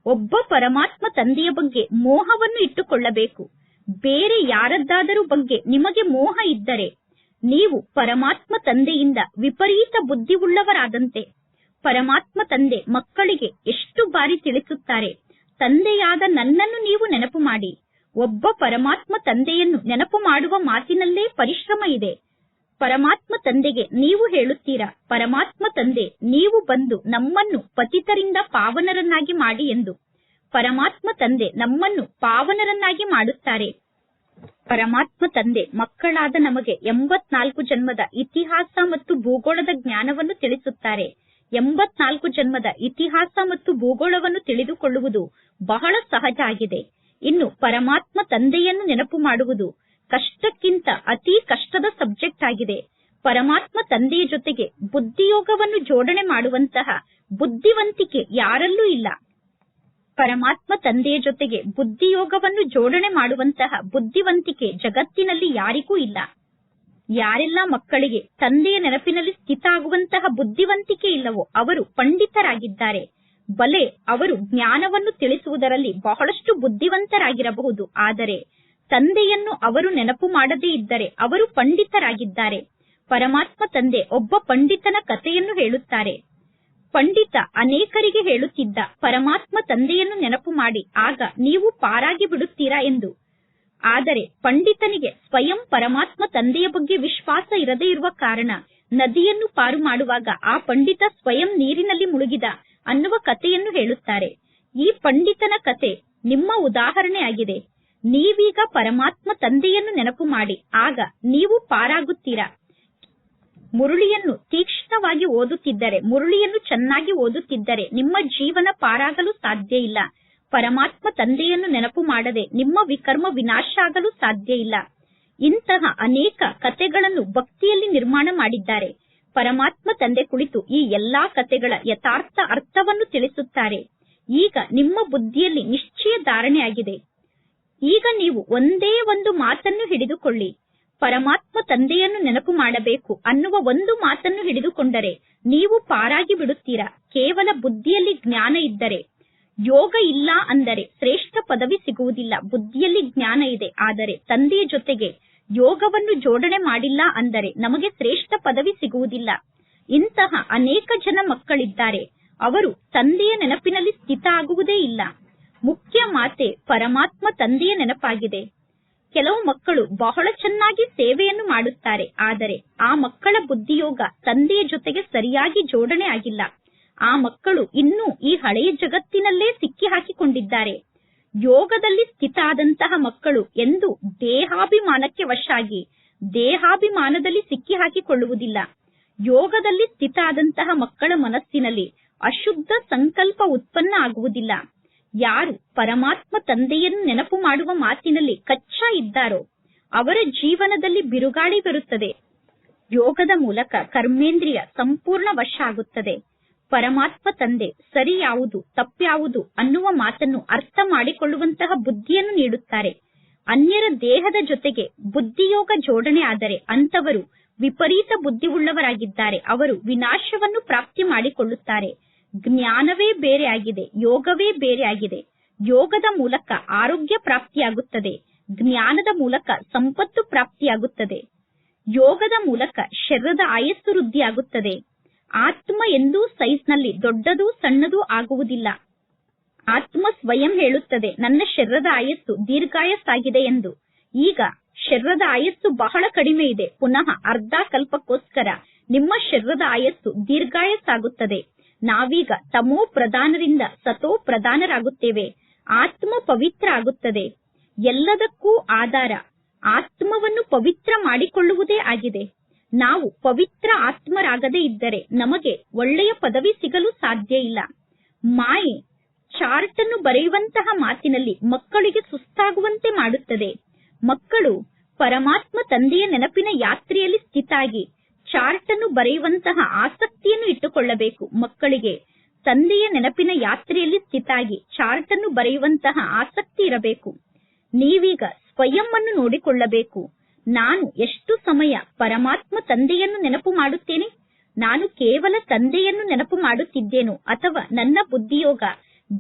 ಒಬ್ಬ ಪರಮಾತ್ಮ ತಂದೆಯ ಬಗ್ಗೆ ಮೋಹವನ್ನು ಇಟ್ಟುಕೊಳ್ಳಬೇಕು. ಬೇರೆ ಯಾರದ್ದಾದರೂ ಬಗ್ಗೆ ನಿಮಗೆ ಮೋಹ ಇದ್ದರೆ ನೀವು ಪರಮಾತ್ಮ ತಂದೆಯಿಂದ ವಿಪರೀತ ಬುದ್ಧಿ ಉಳ್ಳವರಾದಂತೆ ಪರಮಾತ್ಮ ತಂದೆ ಮಕ್ಕಳಿಗೆ ಎಷ್ಟು ಬಾರಿ ತಿಳಿಸುತ್ತಾರೆ, ತಂದೆಯಾದ ನನ್ನನ್ನು ನೀವು ನೆನಪು ಮಾಡಿ. ಒಬ್ಬ ಪರಮಾತ್ಮ ತಂದೆಯನ್ನು ನೆನಪು ಮಾಡುವ ಮಾತಿನಲ್ಲೇ ಪರಿಶ್ರಮ ಇದೆ. ಪರಮಾತ್ಮ ತಂದೆಗೆ ನೀವು ಹೇಳುತ್ತೀರಾ? ಪರಮಾತ್ಮ ತಂದೆ, ನೀವು ಬಂದು ನಮ್ಮನ್ನು ಪತಿತರಿಂದ ಪಾವನರನ್ನಾಗಿ ಮಾಡಿ ಎಂದು. ಪರಮಾತ್ಮ ತಂದೆ ನಮ್ಮನ್ನು ಪಾವನರನ್ನಾಗಿ ಮಾಡುತ್ತಾರೆ. ಪರಮಾತ್ಮ ತಂದೆ ಮಕ್ಕಳಾದ ನಮಗೆ ಎಂಬತ್ನಾಲ್ಕು ಜನ್ಮದ ಇತಿಹಾಸ ಮತ್ತು ಭೂಗೋಳದ ಜ್ಞಾನವನ್ನು ತಿಳಿಸುತ್ತಾರೆ. ಎಂಬತ್ನಾಲ್ಕು ಜನ್ಮದ ಇತಿಹಾಸ ಮತ್ತು ಭೂಗೋಳವನ್ನು ತಿಳಿದುಕೊಳ್ಳುವುದು ಬಹಳ ಸಹಜ ಆಗಿದೆ. ಇನ್ನು ಪರಮಾತ್ಮ ತಂದೆಯನ್ನು ನೆನಪು ಮಾಡುವುದು ಕಷ್ಟಕ್ಕಿಂತ ಅತಿ ಕಷ್ಟದ ಸಬ್ಜೆಕ್ಟ್ ಆಗಿದೆ. ಪರಮಾತ್ಮ ತಂದೆಯ ಜೊತೆಗೆ ಬುದ್ಧಿಯೋಗವನ್ನು ಜೋಡಣೆ ಮಾಡುವಂತಹ ಬುದ್ಧಿವಂತಿಕೆ ಯಾರಲ್ಲೂ ಇಲ್ಲ. ಪರಮಾತ್ಮ ತಂದೆಯ ಜೊತೆಗೆ ಬುದ್ಧಿಯೋಗವನ್ನು ಜೋಡಣೆ ಮಾಡುವಂತಹ ಬುದ್ಧಿವಂತಿಕೆ ಜಗತ್ತಿನಲ್ಲಿ ಯಾರಿಗೂ ಇಲ್ಲ. ಯಾರೆಲ್ಲ ಮಕ್ಕಳಿಗೆ ತಂದೆಯ ನೆನಪಿನಲ್ಲಿ ಸ್ಥಿತ ಆಗುವಂತಹ ಬುದ್ಧಿವಂತಿಕೆ ಇಲ್ಲವೋ ಅವರು ಪಂಡಿತರಾಗಿದ್ದಾರೆ. ಬಲೆ ಅವರು ಜ್ಞಾನವನ್ನು ತಿಳಿಸುವುದರಲ್ಲಿ ಬಹಳಷ್ಟು ಬುದ್ಧಿವಂತರಾಗಿರಬಹುದು. ಆದರೆ ತಂದೆಯನ್ನು ಅವರು ನೆನಪು ಮಾಡದೇ ಇದ್ದರೆ ಅವರು ಪಂಡಿತರಾಗಿದ್ದಾರೆ. ಪರಮಾತ್ಮ ತಂದೆ ಒಬ್ಬ ಪಂಡಿತನ ಕಥೆಯನ್ನು ಹೇಳುತ್ತಾರೆ. ಪಂಡಿತ ಅನೇಕರಿಗೆ ಹೇಳುತ್ತಿದ್ದ ಪರಮಾತ್ಮ ತಂದೆಯನ್ನು ನೆನಪು ಮಾಡಿ, ಆಗ ನೀವು ಪಾರಾಗಿ ಬಿಡುತ್ತೀರಾ ಎಂದು. ಆದರೆ ಪಂಡಿತನಿಗೆ ಸ್ವಯಂ ಪರಮಾತ್ಮ ತಂದೆಯ ಬಗ್ಗೆ ವಿಶ್ವಾಸ ಇರದೇ ಇರುವ ಕಾರಣ ನದಿಯನ್ನು ಪಾರು ಮಾಡುವಾಗ ಆ ಪಂಡಿತ ಸ್ವಯಂ ನೀರಿನಲ್ಲಿ ಮುಳುಗಿದ ಅನ್ನುವ ಕಥೆಯನ್ನು ಹೇಳುತ್ತಾರೆ. ಈ ಪಂಡಿತನ ಕಥೆ ನಿಮ್ಮ ಉದಾಹರಣೆಯಾಗಿದೆ. ನೀವೀಗ ಪರಮಾತ್ಮ ತಂದೆಯನ್ನು ನೆನಪು ಮಾಡಿ. ಆಗ ನೀವು ಪಾರಾಗುತ್ತೀರಾ? ಮುರುಳಿಯನ್ನು ತೀಕ್ಷ್ಣವಾಗಿ ಓದುತ್ತಿದ್ದರೆ, ಮುರುಳಿಯನ್ನು ಚೆನ್ನಾಗಿ ಓದುತ್ತಿದ್ದರೆ ನಿಮ್ಮ ಜೀವನ ಪಾರಾಗಲು ಸಾಧ್ಯ ಇಲ್ಲ. ಪರಮಾತ್ಮ ತಂದೆಯನ್ನು ನೆನಪು ಮಾಡದೆ ನಿಮ್ಮ ವಿಕರ್ಮ ವಿನಾಶ ಆಗಲು ಸಾಧ್ಯ ಇಲ್ಲ. ಇಂತಹ ಅನೇಕ ಕತೆಗಳನ್ನು ಭಕ್ತಿಯಲ್ಲಿ ನಿರ್ಮಾಣ ಮಾಡಿದ್ದಾರೆ. ಪರಮಾತ್ಮ ತಂದೆ ಕುಳಿತು ಈ ಎಲ್ಲಾ ಕಥೆಗಳ ಯಥಾರ್ಥ ಅರ್ಥವನ್ನು ತಿಳಿಸುತ್ತಾರೆ. ಈಗ ನಿಮ್ಮ ಬುದ್ಧಿಯಲ್ಲಿ ನಿಶ್ಚಯ ಧಾರಣೆಯಾಗಿದೆ. ಈಗ ನೀವು ಒಂದೇ ಒಂದು ಮಾತನ್ನು ಹಿಡಿದುಕೊಳ್ಳಿ. ಪರಮಾತ್ಮ ತಂದೆಯನ್ನು ನೆನಪು ಮಾಡಬೇಕು ಅನ್ನುವ ಒಂದು ಮಾತನ್ನು ಹಿಡಿದುಕೊಂಡರೆ ನೀವು ಪಾರಾಗಿ ಬಿಡುತ್ತೀರಾ? ಕೇವಲ ಬುದ್ಧಿಯಲ್ಲಿ ಜ್ಞಾನ ಇದ್ದರೆ. ಯೋಗ ಇಲ್ಲ ಅಂದರೆ ಶ್ರೇಷ್ಠ ಪದವಿ ಸಿಗುವುದಿಲ್ಲ. ಬುದ್ಧಿಯಲ್ಲಿ ಜ್ಞಾನ ಇದೆ ಆದರೆ ತಂದೆಯ ಜೊತೆಗೆ ಯೋಗವನ್ನು ಜೋಡಣೆ ಮಾಡಿಲ್ಲ ಅಂದರೆ ನಮಗೆ ಶ್ರೇಷ್ಠ ಪದವಿ ಸಿಗುವುದಿಲ್ಲ. ಇಂತಹ ಅನೇಕ ಜನ ಮಕ್ಕಳಿದ್ದಾರೆ. ಅವರು ತಂದೆಯ ನೆನಪಿನಲ್ಲಿ ಸ್ಥಿತ ಆಗುವುದೇ ಇಲ್ಲ. ಮುಖ್ಯ ಮಾತೆ ಪರಮಾತ್ಮ ತಂದೆಯ ನೆನಪಾಗಿದೆ. ಕೆಲವು ಮಕ್ಕಳು ಬಹಳ ಚೆನ್ನಾಗಿ ಸೇವೆಯನ್ನು ಮಾಡುತ್ತಾರೆ, ಆದರೆ ಆ ಮಕ್ಕಳ ಬುದ್ಧಿಯೋಗ ತಂದೆಯ ಜೊತೆಗೆ ಸರಿಯಾಗಿ ಜೋಡಣೆ ಆಗಿಲ್ಲ. ಆ ಮಕ್ಕಳು ಇನ್ನೂ ಈ ಹಳೆಯ ಜಗತ್ತಿನಲ್ಲೇ ಸಿಕ್ಕಿ ಹಾಕಿಕೊಂಡಿದ್ದಾರೆ ಯೋಗದಲ್ಲಿ ಸ್ಥಿತ ಆದಂತಹ ಮಕ್ಕಳು ಎಂದು ದೇಹಾಭಿಮಾನಕ್ಕೆ ವಶಾಗಿ ದೇಹಾಭಿಮಾನದಲ್ಲಿ ಸಿಕ್ಕಿ ಹಾಕಿಕೊಳ್ಳುವುದಿಲ್ಲ ಯೋಗದಲ್ಲಿ ಸ್ಥಿತ ಆದಂತಹ ಮಕ್ಕಳ ಮನಸ್ಸಿನಲ್ಲಿ ಅಶುದ್ಧ ಸಂಕಲ್ಪ ಉತ್ಪನ್ನ ಆಗುವುದಿಲ್ಲ. ಯಾರು ಪರಮಾತ್ಮ ತಂದೆಯನ್ನು ನೆನಪು ಮಾಡುವ ಮಾತಿನಲ್ಲಿ ಕಚ್ಚಾ ಇದ್ದಾರೋ ಅವರ ಜೀವನದಲ್ಲಿ ಬಿರುಗಾಳಿ ಬರುತ್ತದೆ. ಯೋಗದ ಮೂಲಕ ಕರ್ಮೇಂದ್ರಿಯ ಸಂಪೂರ್ಣ ವಶ ಆಗುತ್ತದೆ. ಪರಮಾತ್ಮ ತಂದೆ ಸರಿ ಯಾವುದು ತಪ್ಪ್ಯಾವುದು ಅನ್ನುವ ಮಾತನ್ನು ಅರ್ಥ ಮಾಡಿಕೊಳ್ಳುವಂತಹ ಬುದ್ಧಿಯನ್ನು ನೀಡುತ್ತಾರೆ. ಅನ್ಯರ ದೇಹದ ಜೊತೆಗೆ ಬುದ್ಧಿಯೋಗ ಜೋಡಣೆ ಆದರೆ ಅಂತವರು ವಿಪರೀತ ಬುದ್ಧಿ ಉಳ್ಳವರಾಗಿದ್ದಾರೆ ಅವರು ವಿನಾಶವನ್ನು ಪ್ರಾಪ್ತಿ ಮಾಡಿಕೊಳ್ಳುತ್ತಾರೆ. ಜ್ಞಾನವೇ ಬೇರೆ ಆಗಿದೆ, ಯೋಗವೇ ಬೇರೆ ಆಗಿದೆ. ಯೋಗದ ಮೂಲಕ ಆರೋಗ್ಯ ಪ್ರಾಪ್ತಿಯಾಗುತ್ತದೆ, ಜ್ಞಾನದ ಮೂಲಕ ಸಂಪತ್ತು ಪ್ರಾಪ್ತಿಯಾಗುತ್ತದೆ. ಯೋಗದ ಮೂಲಕ ಶರೀರದ ಆಯಸ್ಸು ವೃದ್ಧಿಯಾಗುತ್ತದೆ. ಆತ್ಮ ಎಂದೂ ಸೈಜ್ನಲ್ಲಿ ದೊಡ್ಡದು ಸಣ್ಣದೂ ಆಗುವುದಿಲ್ಲ. ಆತ್ಮ ಸ್ವಯಂ ಹೇಳುತ್ತದೆ, ನನ್ನ ಶರೀರದ ಆಯಸ್ಸು ದೀರ್ಘಾಯಸ್ಸಾಗಿದೆ ಎಂದು. ಈಗ ಶರೀರದ ಆಯಸ್ಸು ಬಹಳ ಕಡಿಮೆ ಇದೆ, ಪುನಃ ಅರ್ಧ ಕಲ್ಪಕ್ಕೋಸ್ಕರ ನಿಮ್ಮ ಶರೀರದ ಆಯಸ್ಸು ದೀರ್ಘಾಯಸ್ಸಾಗುತ್ತದೆ. ನಾವೀಗ ತಮೋ ಪ್ರಧಾನರಿಂದ ಸತೋ ಪ್ರಧಾನರಾಗುತ್ತೇವೆ. ಆತ್ಮ ಪವಿತ್ರ ಆಗುತ್ತದೆ ಎಲ್ಲದಕ್ಕೂ ಆಧಾರ. ಆತ್ಮವನ್ನು ಪವಿತ್ರ ಮಾಡಿಕೊಳ್ಳುವುದೇ ಆಗಿದೆ. ನಾವು ಪವಿತ್ರ ಆತ್ಮರಾಗದೇ ಇದ್ದರೆ ನಮಗೆ ಒಳ್ಳೆಯ ಪದವಿ ಸಿಗಲು ಸಾಧ್ಯ ಇಲ್ಲ. ಮಾಯೆ ಚಾರ್ಟ್ ಅನ್ನು ಬರೆಯುವಂತಹ ಮಾತಿನಲ್ಲಿ ಮಕ್ಕಳಿಗೆ ಸುಸ್ತಾಗುವಂತೆ ಮಾಡುತ್ತದೆ. ಮಕ್ಕಳು ಪರಮಾತ್ಮ ತಂದೆಯ ನೆನಪಿನ ಯಾತ್ರೆಯಲ್ಲಿ ಸ್ಥಿತಾಗಿ. ಚಾರ್ಟ್ ಅನ್ನು ಬರೆಯುವಂತಹ ಆಸಕ್ತಿಯನ್ನು ಇಟ್ಟುಕೊಳ್ಳಬೇಕು. ಮಕ್ಕಳಿಗೆ ತಂದೆಯ ನೆನಪಿನ ಯಾತ್ರೆಯಲ್ಲಿ ಸ್ಥಿತಾಗಿ ಚಾರ್ಟ್ ಅನ್ನು ಬರೆಯುವಂತಹ ಆಸಕ್ತಿ ಇರಬೇಕು. ನೀವೀಗ ಸ್ವಯಂ ಅನ್ನು ನೋಡಿಕೊಳ್ಳಬೇಕು. ನಾನು ಎಷ್ಟು ಸಮಯ ಪರಮಾತ್ಮ ತಂದೆಯನ್ನು ನೆನಪು ಮಾಡುತ್ತೇನೆ? ನಾನು ಕೇವಲ ತಂದೆಯನ್ನು ನೆನಪು ಮಾಡುತ್ತಿದ್ದೇನೋ ಅಥವಾ ನನ್ನ ಬುದ್ಧಿಯೋಗ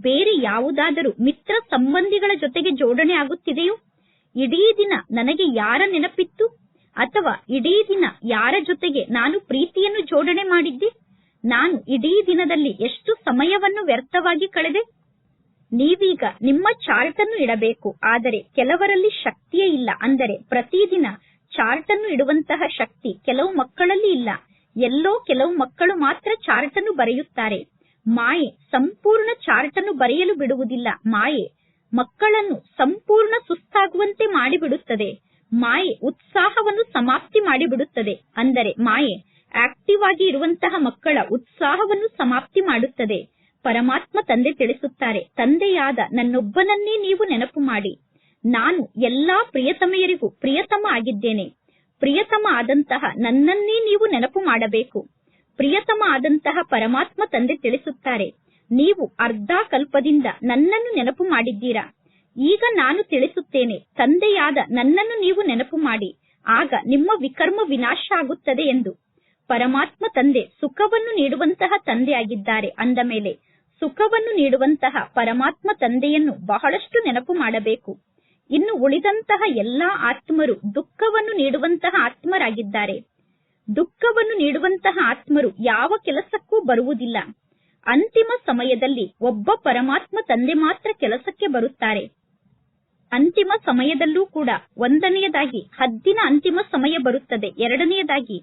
ಬೇರೆ ಯಾವುದಾದರೂ ಮಿತ್ರ ಸಂಬಂಧಿಗಳ ಜೊತೆಗೆ ಜೋಡಣೆ ಆಗುತ್ತಿದೆಯೋ? ಇಡೀ ದಿನ ನನಗೆ ಯಾರ ನೆನಪಿತ್ತು? ಅಥವಾ ಇಡೀ ದಿನ ಯಾರ ಜೊತೆಗೆ ನಾನು ಪ್ರೀತಿಯನ್ನು ಜೋಡಣೆ ಮಾಡಿದ್ದೆ? ನಾನು ಇಡೀ ದಿನದಲ್ಲಿ ಎಷ್ಟು ಸಮಯವನ್ನು ವ್ಯರ್ಥವಾಗಿ ಕಳೆದೆ? ನೀವೀಗ ನಿಮ್ಮ ಚಾರ್ಟ್ ಅನ್ನು ಇಡಬೇಕು, ಆದರೆ ಕೆಲವರಲ್ಲಿ ಶಕ್ತಿಯೇ ಇಲ್ಲ. ಅಂದರೆ ಪ್ರತಿದಿನ ಚಾರ್ಟ್ ಅನ್ನು ಇಡುವಂತಹ ಶಕ್ತಿ ಕೆಲವು ಮಕ್ಕಳಲ್ಲಿ ಇಲ್ಲ. ಎಲ್ಲೋ ಕೆಲವು ಮಕ್ಕಳು ಮಾತ್ರ ಚಾರ್ಟ್ ಅನ್ನು ಬರೆಯುತ್ತಾರೆ. ಮಾಯೆ ಸಂಪೂರ್ಣ ಚಾರ್ಟ್ ಅನ್ನು ಬರೆಯಲು ಬಿಡುವುದಿಲ್ಲ. ಮಾಯೆ ಮಕ್ಕಳನ್ನು ಸಂಪೂರ್ಣ ಸುಸ್ತಾಗುವಂತೆ ಮಾಡಿಬಿಡುತ್ತದೆ. ಮಾಯೆ ಉತ್ಸಾಹವನ್ನು ಸಮಾಪ್ತಿ ಮಾಡಿಬಿಡುತ್ತದೆ. ಅಂದರೆ ಮಾಯೆ ಆಕ್ಟಿವ್ ಆಗಿ ಇರುವಂತಹ ಮಕ್ಕಳ ಉತ್ಸಾಹವನ್ನು ಸಮಾಪ್ತಿ ಮಾಡುತ್ತದೆ. ಪರಮಾತ್ಮ ತಂದೆ ತಿಳಿಸುತ್ತಾರೆ, ತಂದೆಯಾದ ನನ್ನೊಬ್ಬನನ್ನೇ ನೀವು ನೆನಪು ಮಾಡಿ. ನಾನು ಎಲ್ಲಾ ಪ್ರಿಯತಮೆಯರಿಗೂ ಪ್ರಿಯತಮ ಆಗಿದ್ದೇನೆ. ಪ್ರಿಯತಮ ಆದಂತಹ ನನ್ನನ್ನೇ ನೀವು ನೆನಪು ಮಾಡಬೇಕು. ಪ್ರಿಯತಮ ಆದಂತಹ ಪರಮಾತ್ಮ ತಂದೆ ತಿಳಿಸುತ್ತಾರೆ, ನೀವು ಅರ್ಧ ಕಲ್ಪದಿಂದ ನನ್ನನ್ನು ನೆನಪು ಮಾಡಿದ್ದೀರಾ? ಈಗ ನಾನು ತಿಳಿಸುತ್ತೇನೆ, ತಂದೆಯಾದ ನನ್ನನ್ನು ನೀವು ನೆನಪು ಮಾಡಿ. ಆಗ ನಿಮ್ಮ ವಿಕರ್ಮ ವಿನಾಶ ಆಗುತ್ತದೆ ಎಂದು. ಪರಮಾತ್ಮ ತಂದೆ ಸುಖವನ್ನು ನೀಡುವಂತಹ ತಂದೆಯಾಗಿದ್ದಾರೆ ಅಂದ ಮೇಲೆ, ಸುಖವನ್ನು ನೀಡುವಂತಹ ಪರಮಾತ್ಮ ತಂದೆಯನ್ನು ಬಹಳಷ್ಟು ನೆನಪು ಮಾಡಬೇಕು. ಇನ್ನು ಉಳಿದಂತಹ ಎಲ್ಲಾ ಆತ್ಮರು ದುಃಖವನ್ನು ನೀಡುವಂತಹ ಆತ್ಮರಾಗಿದ್ದಾರೆ. ದುಃಖವನ್ನು ನೀಡುವಂತಹ ಆತ್ಮರು ಯಾವ ಕೆಲಸಕ್ಕೂ ಬರುವುದಿಲ್ಲ. ಅಂತಿಮ ಸಮಯದಲ್ಲಿ ಒಬ್ಬ ಪರಮಾತ್ಮ ತಂದೆ ಮಾತ್ರ ಕೆಲಸಕ್ಕೆ ಬರುತ್ತಾರೆ. ಅಂತಿಮ ಸಮಯದಲ್ಲೂ ಕೂಡ ಒಂದನೆಯದಾಗಿ ಹದ್ದಿನ ಅಂತಿಮ ಸಮಯ ಬರುತ್ತದೆ. ಎರಡನೆಯದಾಗಿ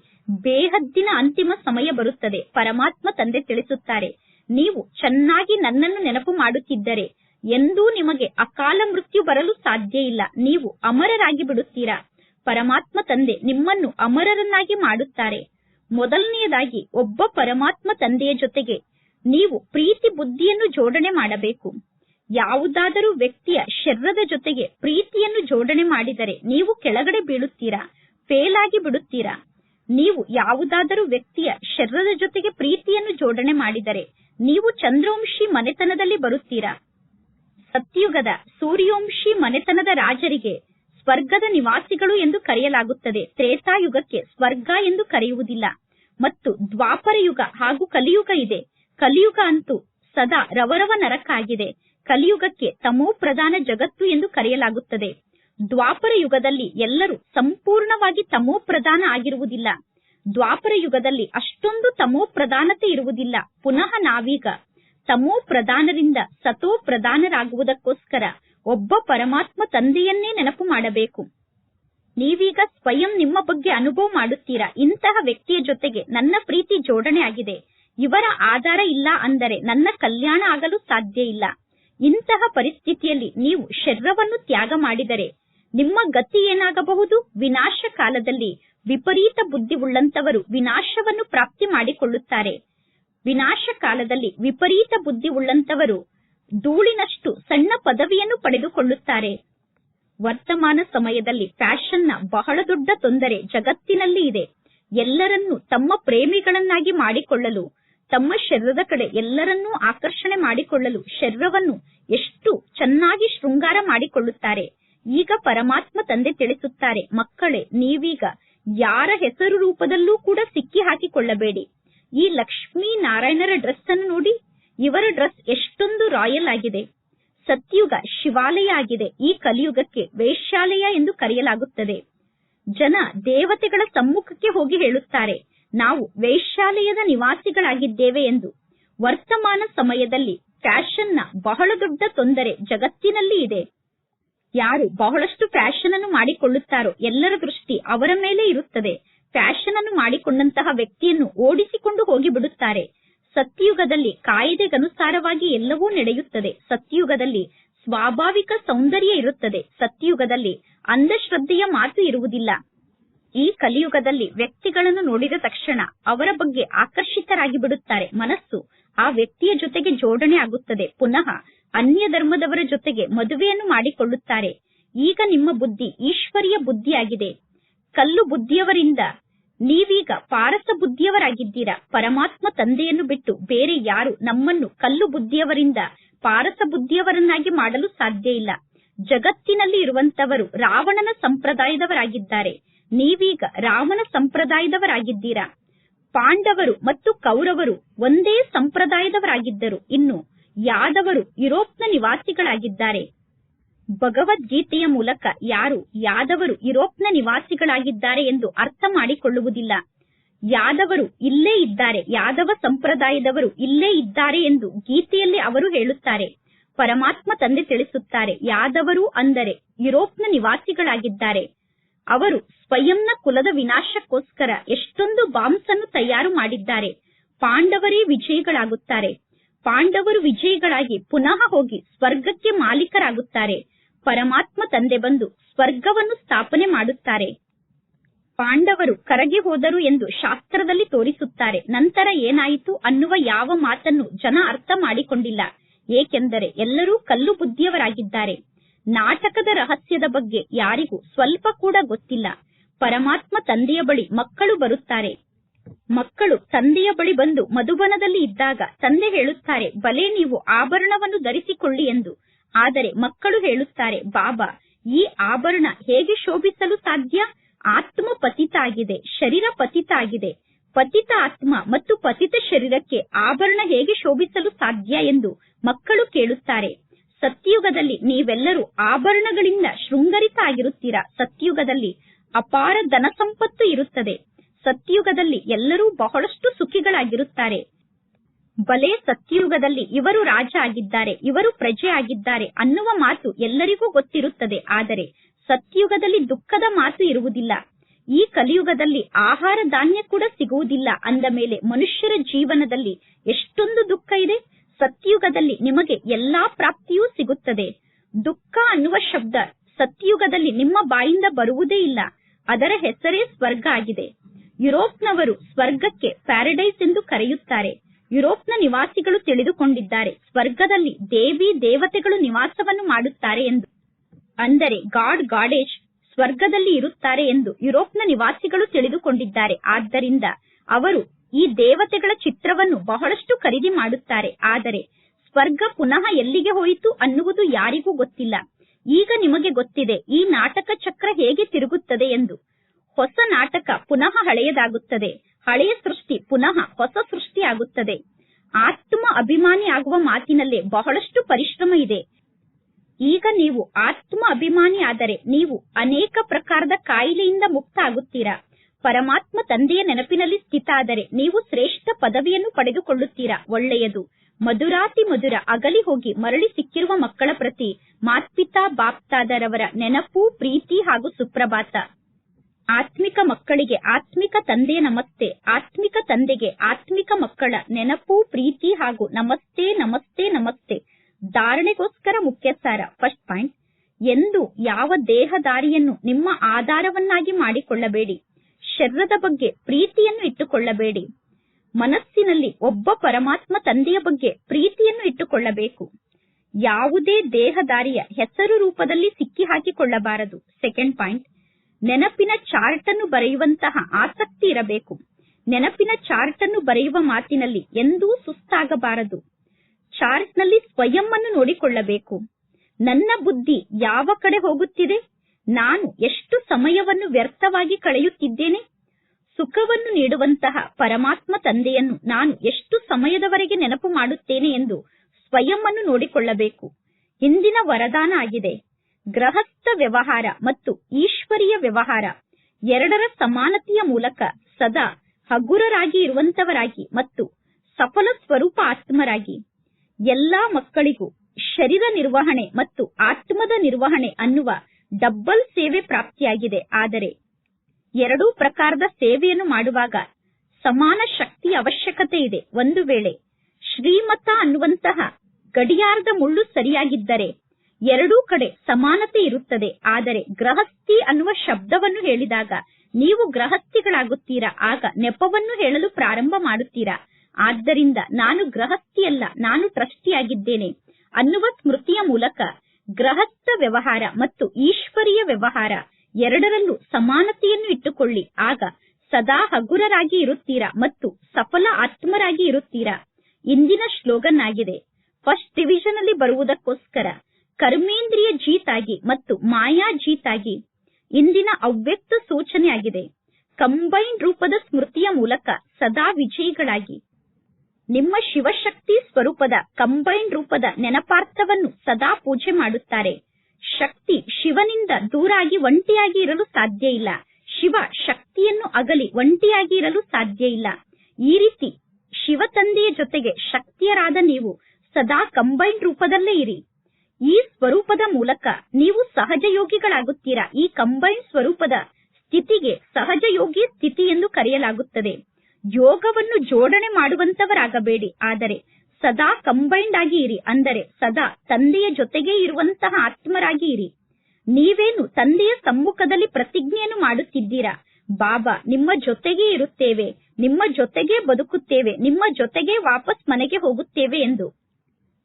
ಬೇಹದ್ದಿನ ಅಂತಿಮ ಸಮಯ ಬರುತ್ತದೆ. ಪರಮಾತ್ಮ ತಂದೆ ತಿಳಿಸುತ್ತಾರೆ, ನೀವು ಚೆನ್ನಾಗಿ ನನ್ನನ್ನು ನೆನಪು ಮಾಡುತ್ತಿದ್ದರೆ ಎಂದೂ ನಿಮಗೆ ಅಕಾಲ ಮೃತ್ಯು ಬರಲು ಸಾಧ್ಯ ಇಲ್ಲ. ನೀವು ಅಮರರಾಗಿ ಬಿಡುತ್ತೀರಾ? ಪರಮಾತ್ಮ ತಂದೆ ನಿಮ್ಮನ್ನು ಅಮರರನ್ನಾಗಿ ಮಾಡುತ್ತಾರೆ. ಮೊದಲನೆಯದಾಗಿ ಒಬ್ಬ ಪರಮಾತ್ಮ ತಂದೆಯ ಜೊತೆಗೆ ನೀವು ಪ್ರೀತಿ ಬುದ್ಧಿಯನ್ನು ಜೋಡಣೆ ಮಾಡಬೇಕು. ಯಾವುದಾದರೂ ವ್ಯಕ್ತಿಯ ಶರೀರದ ಜೊತೆಗೆ ಪ್ರೀತಿಯನ್ನು ಜೋಡಣೆ ಮಾಡಿದರೆ ನೀವು ಕೆಳಗಡೆ ಬೀಳುತ್ತೀರಾ? ಫೇಲ್ ಆಗಿ ಬಿಡುತ್ತೀರಾ? ನೀವು ಯಾವುದಾದರೂ ವ್ಯಕ್ತಿಯ ಶರೀರದ ಜೊತೆಗೆ ಪ್ರೀತಿಯನ್ನು ಜೋಡಣೆ ಮಾಡಿದರೆ ನೀವು ಚಂದ್ರವಂಶಿ ಮನೆತನದಲ್ಲಿ ಬರುತ್ತೀರಾ? ಸತ್ಯುಗದ ಸೂರ್ಯವಂಶಿ ಮನೆತನದ ರಾಜರಿಗೆ ಸ್ವರ್ಗದ ನಿವಾಸಿಗಳು ಎಂದು ಕರೆಯಲಾಗುತ್ತದೆ. ತ್ರೇತಾಯುಗಕ್ಕೆ ಸ್ವರ್ಗ ಎಂದು ಕರೆಯುವುದಿಲ್ಲ. ಮತ್ತು ದ್ವಾಪರ ಯುಗ ಹಾಗೂ ಕಲಿಯುಗ ಇದೆ. ಕಲಿಯುಗ ಅಂತೂ ಸದಾ ರವರವ ನರಕ ಕಲಿಯುಗಕ್ಕೆ ತಮೋ ಪ್ರಧಾನ ಜಗತ್ತು ಎಂದು ಕರೆಯಲಾಗುತ್ತದೆ. ದ್ವಾಪರ ಯುಗದಲ್ಲಿ ಎಲ್ಲರೂ ಸಂಪೂರ್ಣವಾಗಿ ತಮೋ ಪ್ರಧಾನ ಆಗಿರುವುದಿಲ್ಲ. ದ್ವಾಪರ ಯುಗದಲ್ಲಿ ಅಷ್ಟೊಂದು ತಮೋ ಪ್ರಧಾನತೆ ಇರುವುದಿಲ್ಲ. ಪುನಃ ನಾವೀಗ ತಮೋ ಪ್ರಧಾನರಿಂದ ಸತೋ ಪ್ರಧಾನರಾಗುವುದಕ್ಕೋಸ್ಕರ ಒಬ್ಬ ಪರಮಾತ್ಮ ತಂದೆಯನ್ನೇ ನೆನಪು ಮಾಡಬೇಕು. ನೀವೀಗ ಸ್ವಯಂ ನಿಮ್ಮ ಬಗ್ಗೆ ಅನುಭವ ಮಾಡುತ್ತೀರಾ? ಇಂತಹ ವ್ಯಕ್ತಿಯ ಜೊತೆಗೆ ನನ್ನ ಪ್ರೀತಿ ಜೋಡಣೆ ಆಗಿದೆ ಇವರ ಆಧಾರ ಇಲ್ಲ ಅಂದರೆ ನನ್ನ ಕಲ್ಯಾಣ ಆಗಲು ಸಾಧ್ಯ ಇಲ್ಲ. ಇಂತಹ ಪರಿಸ್ಥಿತಿಯಲ್ಲಿ ನೀವು ಶರೀರವನ್ನು ತ್ಯಾಗ ಮಾಡಿದರೆ ನಿಮ್ಮ ಗತಿ ಏನಾಗಬಹುದು? ವಿನಾಶ ಕಾಲದಲ್ಲಿ ವಿಪರೀತ ಬುದ್ಧಿ ಉಳ್ಳಂತವರು ವಿನಾಶವನ್ನು ಪ್ರಾಪ್ತಿ ಮಾಡಿಕೊಳ್ಳುತ್ತಾರೆ. ವಿನಾಶ ಕಾಲದಲ್ಲಿ ವಿಪರೀತ ಬುದ್ಧಿ ಉಳ್ಳಂತವರು ಧೂಳಿನಷ್ಟು ಸಣ್ಣ ಪದವಿಯನ್ನು ಪಡೆದುಕೊಳ್ಳುತ್ತಾರೆ. ವರ್ತಮಾನ ಸಮಯದಲ್ಲಿ ಫ್ಯಾಷನ್ನ ಬಹಳ ದೊಡ್ಡ ತೊಂದರೆ ಜಗತ್ತಿನಲ್ಲಿ ಇದೆ. ಎಲ್ಲರನ್ನೂ ತಮ್ಮ ಪ್ರೇಮಿಗಳನ್ನಾಗಿ ಮಾಡಿಕೊಳ್ಳಲು ತಮ್ಮ ಶರೀರದ ಕಡೆ ಎಲ್ಲರನ್ನೂ ಆಕರ್ಷಣೆ ಮಾಡಿಕೊಳ್ಳಲು ಶರೀರವನ್ನು ಎಷ್ಟು ಚೆನ್ನಾಗಿ ಶೃಂಗಾರ ಮಾಡಿಕೊಳ್ಳುತ್ತಾರೆ. ಈಗ ಪರಮಾತ್ಮ ತಂದೆ ತಿಳಿಸುತ್ತಾರೆ, ಮಕ್ಕಳೇ, ನೀವೀಗ ಯಾರ ಹೆಸರು ರೂಪದಲ್ಲೂ ಕೂಡ ಸಿಕ್ಕಿ ಹಾಕಿಕೊಳ್ಳಬೇಡಿ. ಈ ಲಕ್ಷ್ಮೀ ನಾರಾಯಣರ ಡ್ರೆಸ್ ಅನ್ನು ನೋಡಿ, ಇವರ ಡ್ರೆಸ್ ಎಷ್ಟೊಂದು ರಾಯಲ್ ಆಗಿದೆ. ಸತ್ಯುಗ ಶಿವಾಲಯ ಆಗಿದೆ, ಈ ಕಲಿಯುಗಕ್ಕೆ ವೇಶ್ಯಾಲಯ ಎಂದು ಕರೆಯಲಾಗುತ್ತದೆ. ಜನ ದೇವತೆಗಳ ಸಮ್ಮುಖಕ್ಕೆ ಹೋಗಿ ಹೇಳುತ್ತಾರೆ ನಾವು ವೇಶ್ಯಾಲಯದ ನಿವಾಸಿಗಳಾಗಿದ್ದೇವೆ ಎಂದು. ವರ್ತಮಾನ ಸಮಯದಲ್ಲಿ ಫ್ಯಾಷನ್ನ ಬಹಳ ದೊಡ್ಡ ತೊಂದರೆ ಜಗತ್ತಿನಲ್ಲಿ ಇದೆ. ಯಾರು ಬಹಳಷ್ಟು ಫ್ಯಾಷನ್ ಅನ್ನು ಮಾಡಿಕೊಳ್ಳುತ್ತಾರೋ ಎಲ್ಲರ ದೃಷ್ಟಿ ಅವರ ಮೇಲೆ ಇರುತ್ತದೆ. ಫ್ಯಾಷನ್ ಅನ್ನು ಮಾಡಿಕೊಂಡಂತಹ ವ್ಯಕ್ತಿಯನ್ನು ಓಡಿಸಿಕೊಂಡು ಹೋಗಿಬಿಡುತ್ತಾರೆ. ಸತ್ಯಯುಗದಲ್ಲಿ ಕಾಯ್ದೆಗನುಸಾರವಾಗಿ ಎಲ್ಲವೂ ನಡೆಯುತ್ತದೆ. ಸತ್ಯುಗದಲ್ಲಿ ಸ್ವಾಭಾವಿಕ ಸೌಂದರ್ಯ ಇರುತ್ತದೆ. ಸತ್ಯಯುಗದಲ್ಲಿ ಅಂಧಶ್ರದ್ಧೆಯ ಮಾತು ಇರುವುದಿಲ್ಲ. ಈ ಕಲಿಯುಗದಲ್ಲಿ ವ್ಯಕ್ತಿಗಳನ್ನು ನೋಡಿದ ತಕ್ಷಣ ಅವರ ಬಗ್ಗೆ ಆಕರ್ಷಿತರಾಗಿ ಬಿಡುತ್ತಾರೆ ಮನಸ್ಸು. ಆ ವ್ಯಕ್ತಿಯ ಜೊತೆಗೆ ಜೋಡಣೆ ಆಗುತ್ತದೆ. ಪುನಃ ಅನ್ಯ ಧರ್ಮದವರ ಜೊತೆಗೆ ಮದುವೆಯನ್ನು ಮಾಡಿಕೊಳ್ಳುತ್ತಾರೆ. ಈಗ ನಿಮ್ಮ ಬುದ್ಧಿ ಈಶ್ವರಿಯ ಬುದ್ಧಿಯಾಗಿದೆ. ಕಲ್ಲು ಬುದ್ಧಿಯವರಿಂದ ನೀವೀಗ ಪಾರಸ ಬುದ್ಧಿಯವರಾಗಿದ್ದೀರಾ? ಪರಮಾತ್ಮ ತಂದೆಯನ್ನು ಬಿಟ್ಟು ಬೇರೆ ಯಾರು ನಮ್ಮನ್ನು ಕಲ್ಲು ಬುದ್ಧಿಯವರಿಂದ ಪಾರಸ ಬುದ್ಧಿಯವರನ್ನಾಗಿ ಮಾಡಲು ಸಾಧ್ಯ ಇಲ್ಲ. ಜಗತ್ತಿನಲ್ಲಿ ಇರುವಂತವರು ರಾವಣನ ಸಂಪ್ರದಾಯದವರಾಗಿದ್ದಾರೆ. ನೀವೀಗ ರಾಮನ ಸಂಪ್ರದಾಯದವರಾಗಿದ್ದೀರಾ? ಪಾಂಡವರು ಮತ್ತು ಕೌರವರು ಒಂದೇ ಸಂಪ್ರದಾಯದವರಾಗಿದ್ದರು. ಇನ್ನು ಯಾದವರು ಯುರೋಪ್ನ ನಿವಾಸಿಗಳಾಗಿದ್ದಾರೆ. ಭಗವದ್ಗೀತೆಯ ಮೂಲಕ ಯಾರು ಯಾದವರು ಯುರೋಪ್ನ ನಿವಾಸಿಗಳಾಗಿದ್ದಾರೆ ಎಂದು ಅರ್ಥ ಮಾಡಿಕೊಳ್ಳುವುದಿಲ್ಲ. ಯಾದವರು ಇಲ್ಲೇ ಇದ್ದಾರೆ, ಯಾದವ ಸಂಪ್ರದಾಯದವರು ಇಲ್ಲೇ ಇದ್ದಾರೆ ಎಂದು ಗೀತೆಯಲ್ಲಿ ಅವರು ಹೇಳುತ್ತಾರೆ. ಪರಮಾತ್ಮ ತಂದೆ ತಿಳಿಸುತ್ತಾರೆ, ಯಾದವರು ಅಂದರೆ ಯುರೋಪ್ನ ನಿವಾಸಿಗಳಾಗಿದ್ದಾರೆ. ಅವರು ಸ್ವಯಂನ ಕುಲದ ವಿನಾಶಕ್ಕೋಸ್ಕರ ಎಷ್ಟೊಂದು ಬಾಂಬ್ಸ್ ಅನ್ನು ತಯಾರು ಮಾಡಿದ್ದಾರೆ. ಪಾಂಡವರೇ ವಿಜಯಿಗಳಾಗುತ್ತಾರೆ. ಪಾಂಡವರು ವಿಜಯಿಗಳಾಗಿ ಪುನಃ ಹೋಗಿ ಸ್ವರ್ಗಕ್ಕೆ ಮಾಲೀಕರಾಗುತ್ತಾರೆ. ಪರಮಾತ್ಮ ತಂದೆ ಬಂದು ಸ್ವರ್ಗವನ್ನು ಸ್ಥಾಪನೆ ಮಾಡುತ್ತಾರೆ. ಪಾಂಡವರು ಕರಗಿ ಹೋದರು ಎಂದು ಶಾಸ್ತ್ರದಲ್ಲಿ ತೋರಿಸುತ್ತಾರೆ. ನಂತರ ಏನಾಯಿತು ಅನ್ನುವ ಯಾವ ಮಾತನ್ನು ಜನ ಅರ್ಥ ಮಾಡಿಕೊಂಡಿಲ್ಲ. ಏಕೆಂದರೆ ಎಲ್ಲರೂ ಕಲ್ಲು ಬುದ್ಧಿಯವರಾಗಿದ್ದಾರೆ. ನಾಟಕದ ರಹಸ್ಯದ ಬಗ್ಗೆ ಯಾರಿಗೂ ಸ್ವಲ್ಪ ಕೂಡ ಗೊತ್ತಿಲ್ಲ. ಪರಮಾತ್ಮ ತಂದೆಯ ಬಳಿ ಮಕ್ಕಳು ಬರುತ್ತಾರೆ. ಮಕ್ಕಳು ತಂದೆಯ ಬಳಿ ಬಂದು ಮಧುಬನದಲ್ಲಿ ಇದ್ದಾಗ ತಂದೆ ಹೇಳುತ್ತಾರೆ, ಬಲೆ ನೀವು ಆಭರಣವನ್ನು ಧರಿಸಿಕೊಳ್ಳಿ ಎಂದು. ಆದರೆ ಮಕ್ಕಳು ಹೇಳುತ್ತಾರೆ, ಬಾಬಾ, ಈ ಆಭರಣ ಹೇಗೆ ಶೋಭಿಸಲು ಸಾಧ್ಯ? ಆತ್ಮ ಪತಿತ ಆಗಿದೆ, ಶರೀರ ಪತಿತ ಆಗಿದೆ. ಪತಿತ ಆತ್ಮ ಮತ್ತು ಪತಿತ ಶರೀರಕ್ಕೆ ಆಭರಣ ಹೇಗೆ ಶೋಭಿಸಲು ಸಾಧ್ಯ? ಎಂದು ಮಕ್ಕಳು ಕೇಳುತ್ತಾರೆ. ಸತ್ಯುಗದಲ್ಲಿ ನೀವೆಲ್ಲರೂ ಆಭರಣಗಳಿಂದ ಶೃಂಗರಿತ ಆಗಿರುತ್ತೀರಾ ಸತ್ಯುಗದಲ್ಲಿ ಅಪಾರ ಧನ ಸಂಪತ್ತು ಇರುತ್ತದೆ. ಸತ್ಯುಗದಲ್ಲಿ ಎಲ್ಲರೂ ಬಹಳಷ್ಟು ಸುಖಿಗಳಾಗಿರುತ್ತಾರೆ. ಬಲೆ ಸತ್ಯುಗದಲ್ಲಿ ಇವರು ರಾಜ ಆಗಿದ್ದಾರೆ, ಇವರು ಪ್ರಜೆ ಆಗಿದ್ದಾರೆ ಅನ್ನುವ ಮಾತು ಎಲ್ಲರಿಗೂ ಗೊತ್ತಿರುತ್ತದೆ. ಆದರೆ ಸತ್ಯುಗದಲ್ಲಿ ದುಃಖದ ಮಾತು ಇರುವುದಿಲ್ಲ. ಈ ಕಲಿಯುಗದಲ್ಲಿ ಆಹಾರ ಧಾನ್ಯ ಕೂಡ ಸಿಗುವುದಿಲ್ಲ. ಅಂದ ಮೇಲೆ ಮನುಷ್ಯರ ಜೀವನದಲ್ಲಿ ಎಷ್ಟೊಂದು ದುಃಖ ಇದೆ. ಸತ್ಯುಗದಲ್ಲಿ ನಿಮಗೆ ಎಲ್ಲಾ ಪ್ರಾಪ್ತಿಯೂ ಸಿಗುತ್ತದೆ. ದುಃಖ ಅನ್ನುವ ಶಬ್ದ ಸತ್ಯುಗದಲ್ಲಿ ನಿಮ್ಮ ಬಾಯಿಂದ ಬರುವುದೇ ಇಲ್ಲ. ಅದರ ಹೆಸರೇ ಸ್ವರ್ಗ ಆಗಿದೆ. ಯುರೋಪ್ನವರು ಸ್ವರ್ಗಕ್ಕೆ ಪ್ಯಾರಡೈಸ್ ಎಂದು ಕರೆಯುತ್ತಾರೆ. ಯುರೋಪ್ನ ನಿವಾಸಿಗಳು ತಿಳಿದುಕೊಂಡಿದ್ದಾರೆ. ಸ್ವರ್ಗದಲ್ಲಿ ದೇವಿ ದೇವತೆಗಳು ನಿವಾಸವನ್ನು ಮಾಡುತ್ತಾರೆ ಎಂದು. ಅಂದರೆ ಗಾಡ್ ಗಾಡೇಶ್ ಸ್ವರ್ಗದಲ್ಲಿ ಇರುತ್ತಾರೆ ಎಂದು ಯುರೋಪ್ನ ನಿವಾಸಿಗಳು ತಿಳಿದುಕೊಂಡಿದ್ದಾರೆ. ಆದ್ದರಿಂದ ಅವರು ಈ ದೇವತೆಗಳ ಚಿತ್ರವನ್ನು ಬಹಳಷ್ಟು ಖರೀದಿ ಮಾಡುತ್ತಾರೆ. ಆದರೆ ಸ್ವರ್ಗ ಪುನಃ ಎಲ್ಲಿಗೆ ಹೋಯಿತು ಅನ್ನುವುದು ಯಾರಿಗೂ ಗೊತ್ತಿಲ್ಲ. ಈಗ ನಿಮಗೆ ಗೊತ್ತಿದೆ, ಈ ನಾಟಕ ಚಕ್ರ ಹೇಗೆ ತಿರುಗುತ್ತದೆ ಎಂದು. ಹೊಸ ನಾಟಕ ಪುನಃ ಹಳೆಯದಾಗುತ್ತದೆ. ಹಳೆಯ ಸೃಷ್ಟಿ ಪುನಃ ಹೊಸ ಸೃಷ್ಟಿಯಾಗುತ್ತದೆ. ಆತ್ಮ ಅಭಿಮಾನಿ ಆಗುವ ಮಾತಿನಲ್ಲಿ ಬಹಳಷ್ಟು ಪರಿಶ್ರಮ ಇದೆ. ಈಗ ನೀವು ಆತ್ಮ ಅಭಿಮಾನಿ ಆದರೆ ನೀವು ಅನೇಕ ಪ್ರಕಾರದ ಕಾಯಿಲೆಯಿಂದ ಮುಕ್ತ ಆಗುತ್ತೀರಾ ಪರಮಾತ್ಮ ತಂದೆಯ ನೆನಪಿನಲ್ಲಿ ಸ್ಥಿತಾದರೆ ನೀವು ಶ್ರೇಷ್ಠ ಪದವಿಯನ್ನು ಪಡೆದುಕೊಳ್ಳುತ್ತೀರಾ? ಒಳ್ಳೆಯದು. ಮಧುರಾತಿ ಮಧುರ ಅಗಲಿ ಹೋಗಿ ಮರಳಿ ಸಿಕ್ಕಿರುವ ಮಕ್ಕಳ ಪ್ರತಿ ಮಾತ್ಪಿತಾ ಬಾಪ್ತಾದರವರ ನೆನಪು, ಪ್ರೀತಿ ಹಾಗೂ ಸುಪ್ರಭಾತ. ಆತ್ಮಿಕ ಮಕ್ಕಳಿಗೆ ಆತ್ಮಿಕ ತಂದೆಯ ನಮಸ್ತೆ, ಆತ್ಮಿಕ ತಂದೆಗೆ ಆತ್ಮಿಕ ಮಕ್ಕಳ ನೆನಪು, ಪ್ರೀತಿ ಹಾಗೂ ನಮಸ್ತೆ ನಮಸ್ತೆ ನಮಸ್ತೆ. ಧಾರಣೆಗೋಸ್ಕರ ಮುಖ್ಯ ಸಾರ ಫಸ್ಟ್ ಪಾಯಿಂಟ್ ಎಂದು ಯಾವ ದೇಹದಾರಿಯನ್ನು ನಿಮ್ಮ ಆಧಾರವನ್ನಾಗಿ ಮಾಡಿಕೊಳ್ಳಬೇಡಿ. ಶರೀರದ ಬಗ್ಗೆ ಪ್ರೀತಿಯನ್ನು ಇಟ್ಟುಕೊಳ್ಳಬೇಡಿ. ಮನಸ್ಸಿನಲ್ಲಿ ಒಬ್ಬ ಪರಮಾತ್ಮ ತಂದೆಯ ಬಗ್ಗೆ ಪ್ರೀತಿಯನ್ನು ಇಟ್ಟುಕೊಳ್ಳಬೇಕು. ಯಾವುದೇ ದೇಹದಾರಿಯ ಹೆಸರು ರೂಪದಲ್ಲಿ ಸಿಕ್ಕಿ ಹಾಕಿಕೊಳ್ಳಬಾರದು. ಸೆಕೆಂಡ್ ಪಾಯಿಂಟ್ ನೆನಪಿನ ಚಾರ್ಟ್ ಅನ್ನು ಬರೆಯುವಂತಹ ಆಸಕ್ತಿ ಇರಬೇಕು. ನೆನಪಿನ ಚಾರ್ಟ್ ಅನ್ನು ಬರೆಯುವ ಮಾತಿನಲ್ಲಿ ಎಂದೂ ಸುಸ್ತಾಗಬಾರದು. ಚಾರ್ಟ್ನಲ್ಲಿ ಸ್ವಯಂ ಅನ್ನು ನೋಡಿಕೊಳ್ಳಬೇಕು. ನನ್ನ ಬುದ್ಧಿ ಯಾವ ಕಡೆ ಹೋಗುತ್ತಿದೆ? ನಾನು ಎಷ್ಟು ಸಮಯವನ್ನು ವ್ಯರ್ಥವಾಗಿ ಕಳೆಯುತ್ತಿದ್ದೇನೆ? ಸುಖವನ್ನು ನೀಡುವಂತಹ ಪರಮಾತ್ಮ ತಂದೆಯನ್ನು ನಾನು ಎಷ್ಟು ಸಮಯದವರೆಗೆ ನೆನಪು ಮಾಡುತ್ತೇನೆ ಎಂದು ಸ್ವಯಂ ಅನ್ನು ನೋಡಿಕೊಳ್ಳಬೇಕು. ಹಿಂದಿನ ವರದಾನ ಆಗಿದೆ. ಗೃಹಸ್ಥ ವ್ಯವಹಾರ ಮತ್ತು ಈಶ್ವರೀಯ ವ್ಯವಹಾರ ಎರಡರ ಸಮಾನತೆಯ ಮೂಲಕ ಸದಾ ಹಗುರರಾಗಿ ಇರುವಂತವರಾಗಿ ಮತ್ತು ಸಫಲ ಸ್ವರೂಪ ಆತ್ಮರಾಗಿ. ಎಲ್ಲಾ ಮಕ್ಕಳಿಗೂ ಶರೀರ ನಿರ್ವಹಣೆ ಮತ್ತು ಆತ್ಮದ ನಿರ್ವಹಣೆ ಅನ್ನುವ ಡಬ್ಬಲ್ ಸೇವೆ ಪ್ರಾಪ್ತಿಯಾಗಿದೆ. ಆದರೆ ಎರಡೂ ಪ್ರಕಾರದ ಸೇವೆಯನ್ನು ಮಾಡುವಾಗ ಸಮಾನ ಶಕ್ತಿ ಅವಶ್ಯಕತೆ ಇದೆ. ಒಂದು ವೇಳೆ ಶ್ರೀಮತ ಅನ್ನುವಂತಹ ಗಡಿಯಾರದ ಮುಳ್ಳು ಸರಿಯಾಗಿದ್ದರೆ ಎರಡೂ ಕಡೆ ಸಮಾನತೆ ಇರುತ್ತದೆ. ಆದರೆ ಗೃಹಸ್ಥಿ ಅನ್ನುವ ಶಬ್ದವನ್ನು ಹೇಳಿದಾಗ ನೀವು ಗೃಹಸ್ಥಿಗಳಾಗುತ್ತೀರಾ? ಆಗ ನೆಪವನ್ನು ಹೇಳಲು ಪ್ರಾರಂಭ ಮಾಡುತ್ತೀರಾ? ಆದ್ದರಿಂದ ನಾನು ಗೃಹಸ್ಥಿಯಲ್ಲ, ನಾನು ಟ್ರಸ್ಟಿಯಾಗಿದ್ದೇನೆ ಅನ್ನುವ ಸ್ಮೃತಿಯ ಮೂಲಕ ಗೃಹಸ್ಥ ವ್ಯವಹಾರ ಮತ್ತು ಈಶ್ವರೀಯ ವ್ಯವಹಾರ ಎರಡರಲ್ಲೂ ಸಮಾನತೆಯನ್ನು ಇಟ್ಟುಕೊಳ್ಳಿ. ಆಗ ಸದಾ ಹಗುರರಾಗಿ ಇರುತ್ತೀರಾ ಮತ್ತು ಸಫಲ ಆತ್ಮರಾಗಿ ಇರುತ್ತೀರಾ? ಇಂದಿನ ಸ್ಲೋಗನ್ ಆಗಿದೆ ಫಸ್ಟ್ ಡಿವಿಷನ್ ಅಲ್ಲಿ ಬರುವುದಕ್ಕೋಸ್ಕರ ಕರ್ಮೇಂದ್ರಿಯ ಜೀತಾಗಿ ಮತ್ತು ಮಾಯಾ ಜೀತಾಗಿ ಇಂದಿನ ಅವ್ಯಕ್ತ ಸೂಚನೆಯಾಗಿದೆ. ಕಂಬೈನ್ ರೂಪದ ಸ್ಮೃತಿಯ ಮೂಲಕ ಸದಾ ವಿಜಯಿಗಳಾಗಿ ನಿಮ್ಮ ಶಿವಶಕ್ತಿ ಸ್ವರೂಪದ ಕಂಬೈನ್ ರೂಪದ ನೆನಪಾರ್ಥವನ್ನು ಸದಾ ಪೂಜೆ ಮಾಡುತ್ತಾರೆ. ಶಕ್ತಿ ಶಿವನಿಂದ ದೂರಾಗಿ ಒಂಟಿಯಾಗಿ ಇರಲು ಸಾಧ್ಯ ಇಲ್ಲ. ಶಿವ ಶಕ್ತಿಯನ್ನು ಅಗಲಿ ಒಂಟಿಯಾಗಿ ಇರಲು ಸಾಧ್ಯ ಇಲ್ಲ. ಈ ರೀತಿ ಶಿವ ತಂದೆಯ ಜೊತೆಗೆ ಶಕ್ತಿಯರಾದ ನೀವು ಸದಾ ಕಂಬೈನ್ ರೂಪದಲ್ಲೇ ಇರಿ. ಈ ಸ್ವರೂಪದ ಮೂಲಕ ನೀವು ಸಹಜ ಯೋಗಿಗಳಾಗುತ್ತೀರಾ ಈ ಕಂಬೈನ್ ಸ್ವರೂಪದ ಸ್ಥಿತಿಗೆ ಸಹಜ ಯೋಗಿ ಸ್ಥಿತಿ ಎಂದು ಕರೆಯಲಾಗುತ್ತದೆ. ಯೋಗವನ್ನು ಜೋಡಣೆ ಮಾಡುವಂತವರಾಗಬೇಡಿ. ಆದರೆ ಸದಾ ಕಂಬೈಂಡ್ ಆಗಿ ಇರಿ. ಅಂದರೆ ಸದಾ ತಂದೆಯ ಜೊತೆಗೇ ಇರುವಂತಹ ಆತ್ಮರಾಗಿ ಇರಿ. ನೀವೇನು ತಂದೆಯ ಸಮ್ಮುಖದಲ್ಲಿ ಪ್ರತಿಜ್ಞೆಯನ್ನು ಮಾಡುತ್ತಿದ್ದೀರಾ? ಬಾಬಾ, ನಿಮ್ಮ ಜೊತೆಗೆ ಇರುತ್ತೇವೆ. ನಿಮ್ಮ ಜೊತೆಗೆ ಬದುಕುತ್ತೇವೆ. ನಿಮ್ಮ ಜೊತೆಗೆ ವಾಪಸ್ ಮನೆಗೆ ಹೋಗುತ್ತೇವೆ ಎಂದು.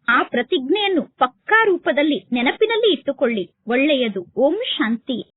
ಆ ಪ್ರತಿಜ್ಞೆಯನ್ನು ಪಕ್ಕಾ ರೂಪದಲ್ಲಿ ನೆನಪಿನಲ್ಲಿ ಇಟ್ಟುಕೊಳ್ಳಿ. ಒಳ್ಳೆಯದು. ಓಂ ಶಾಂತಿ.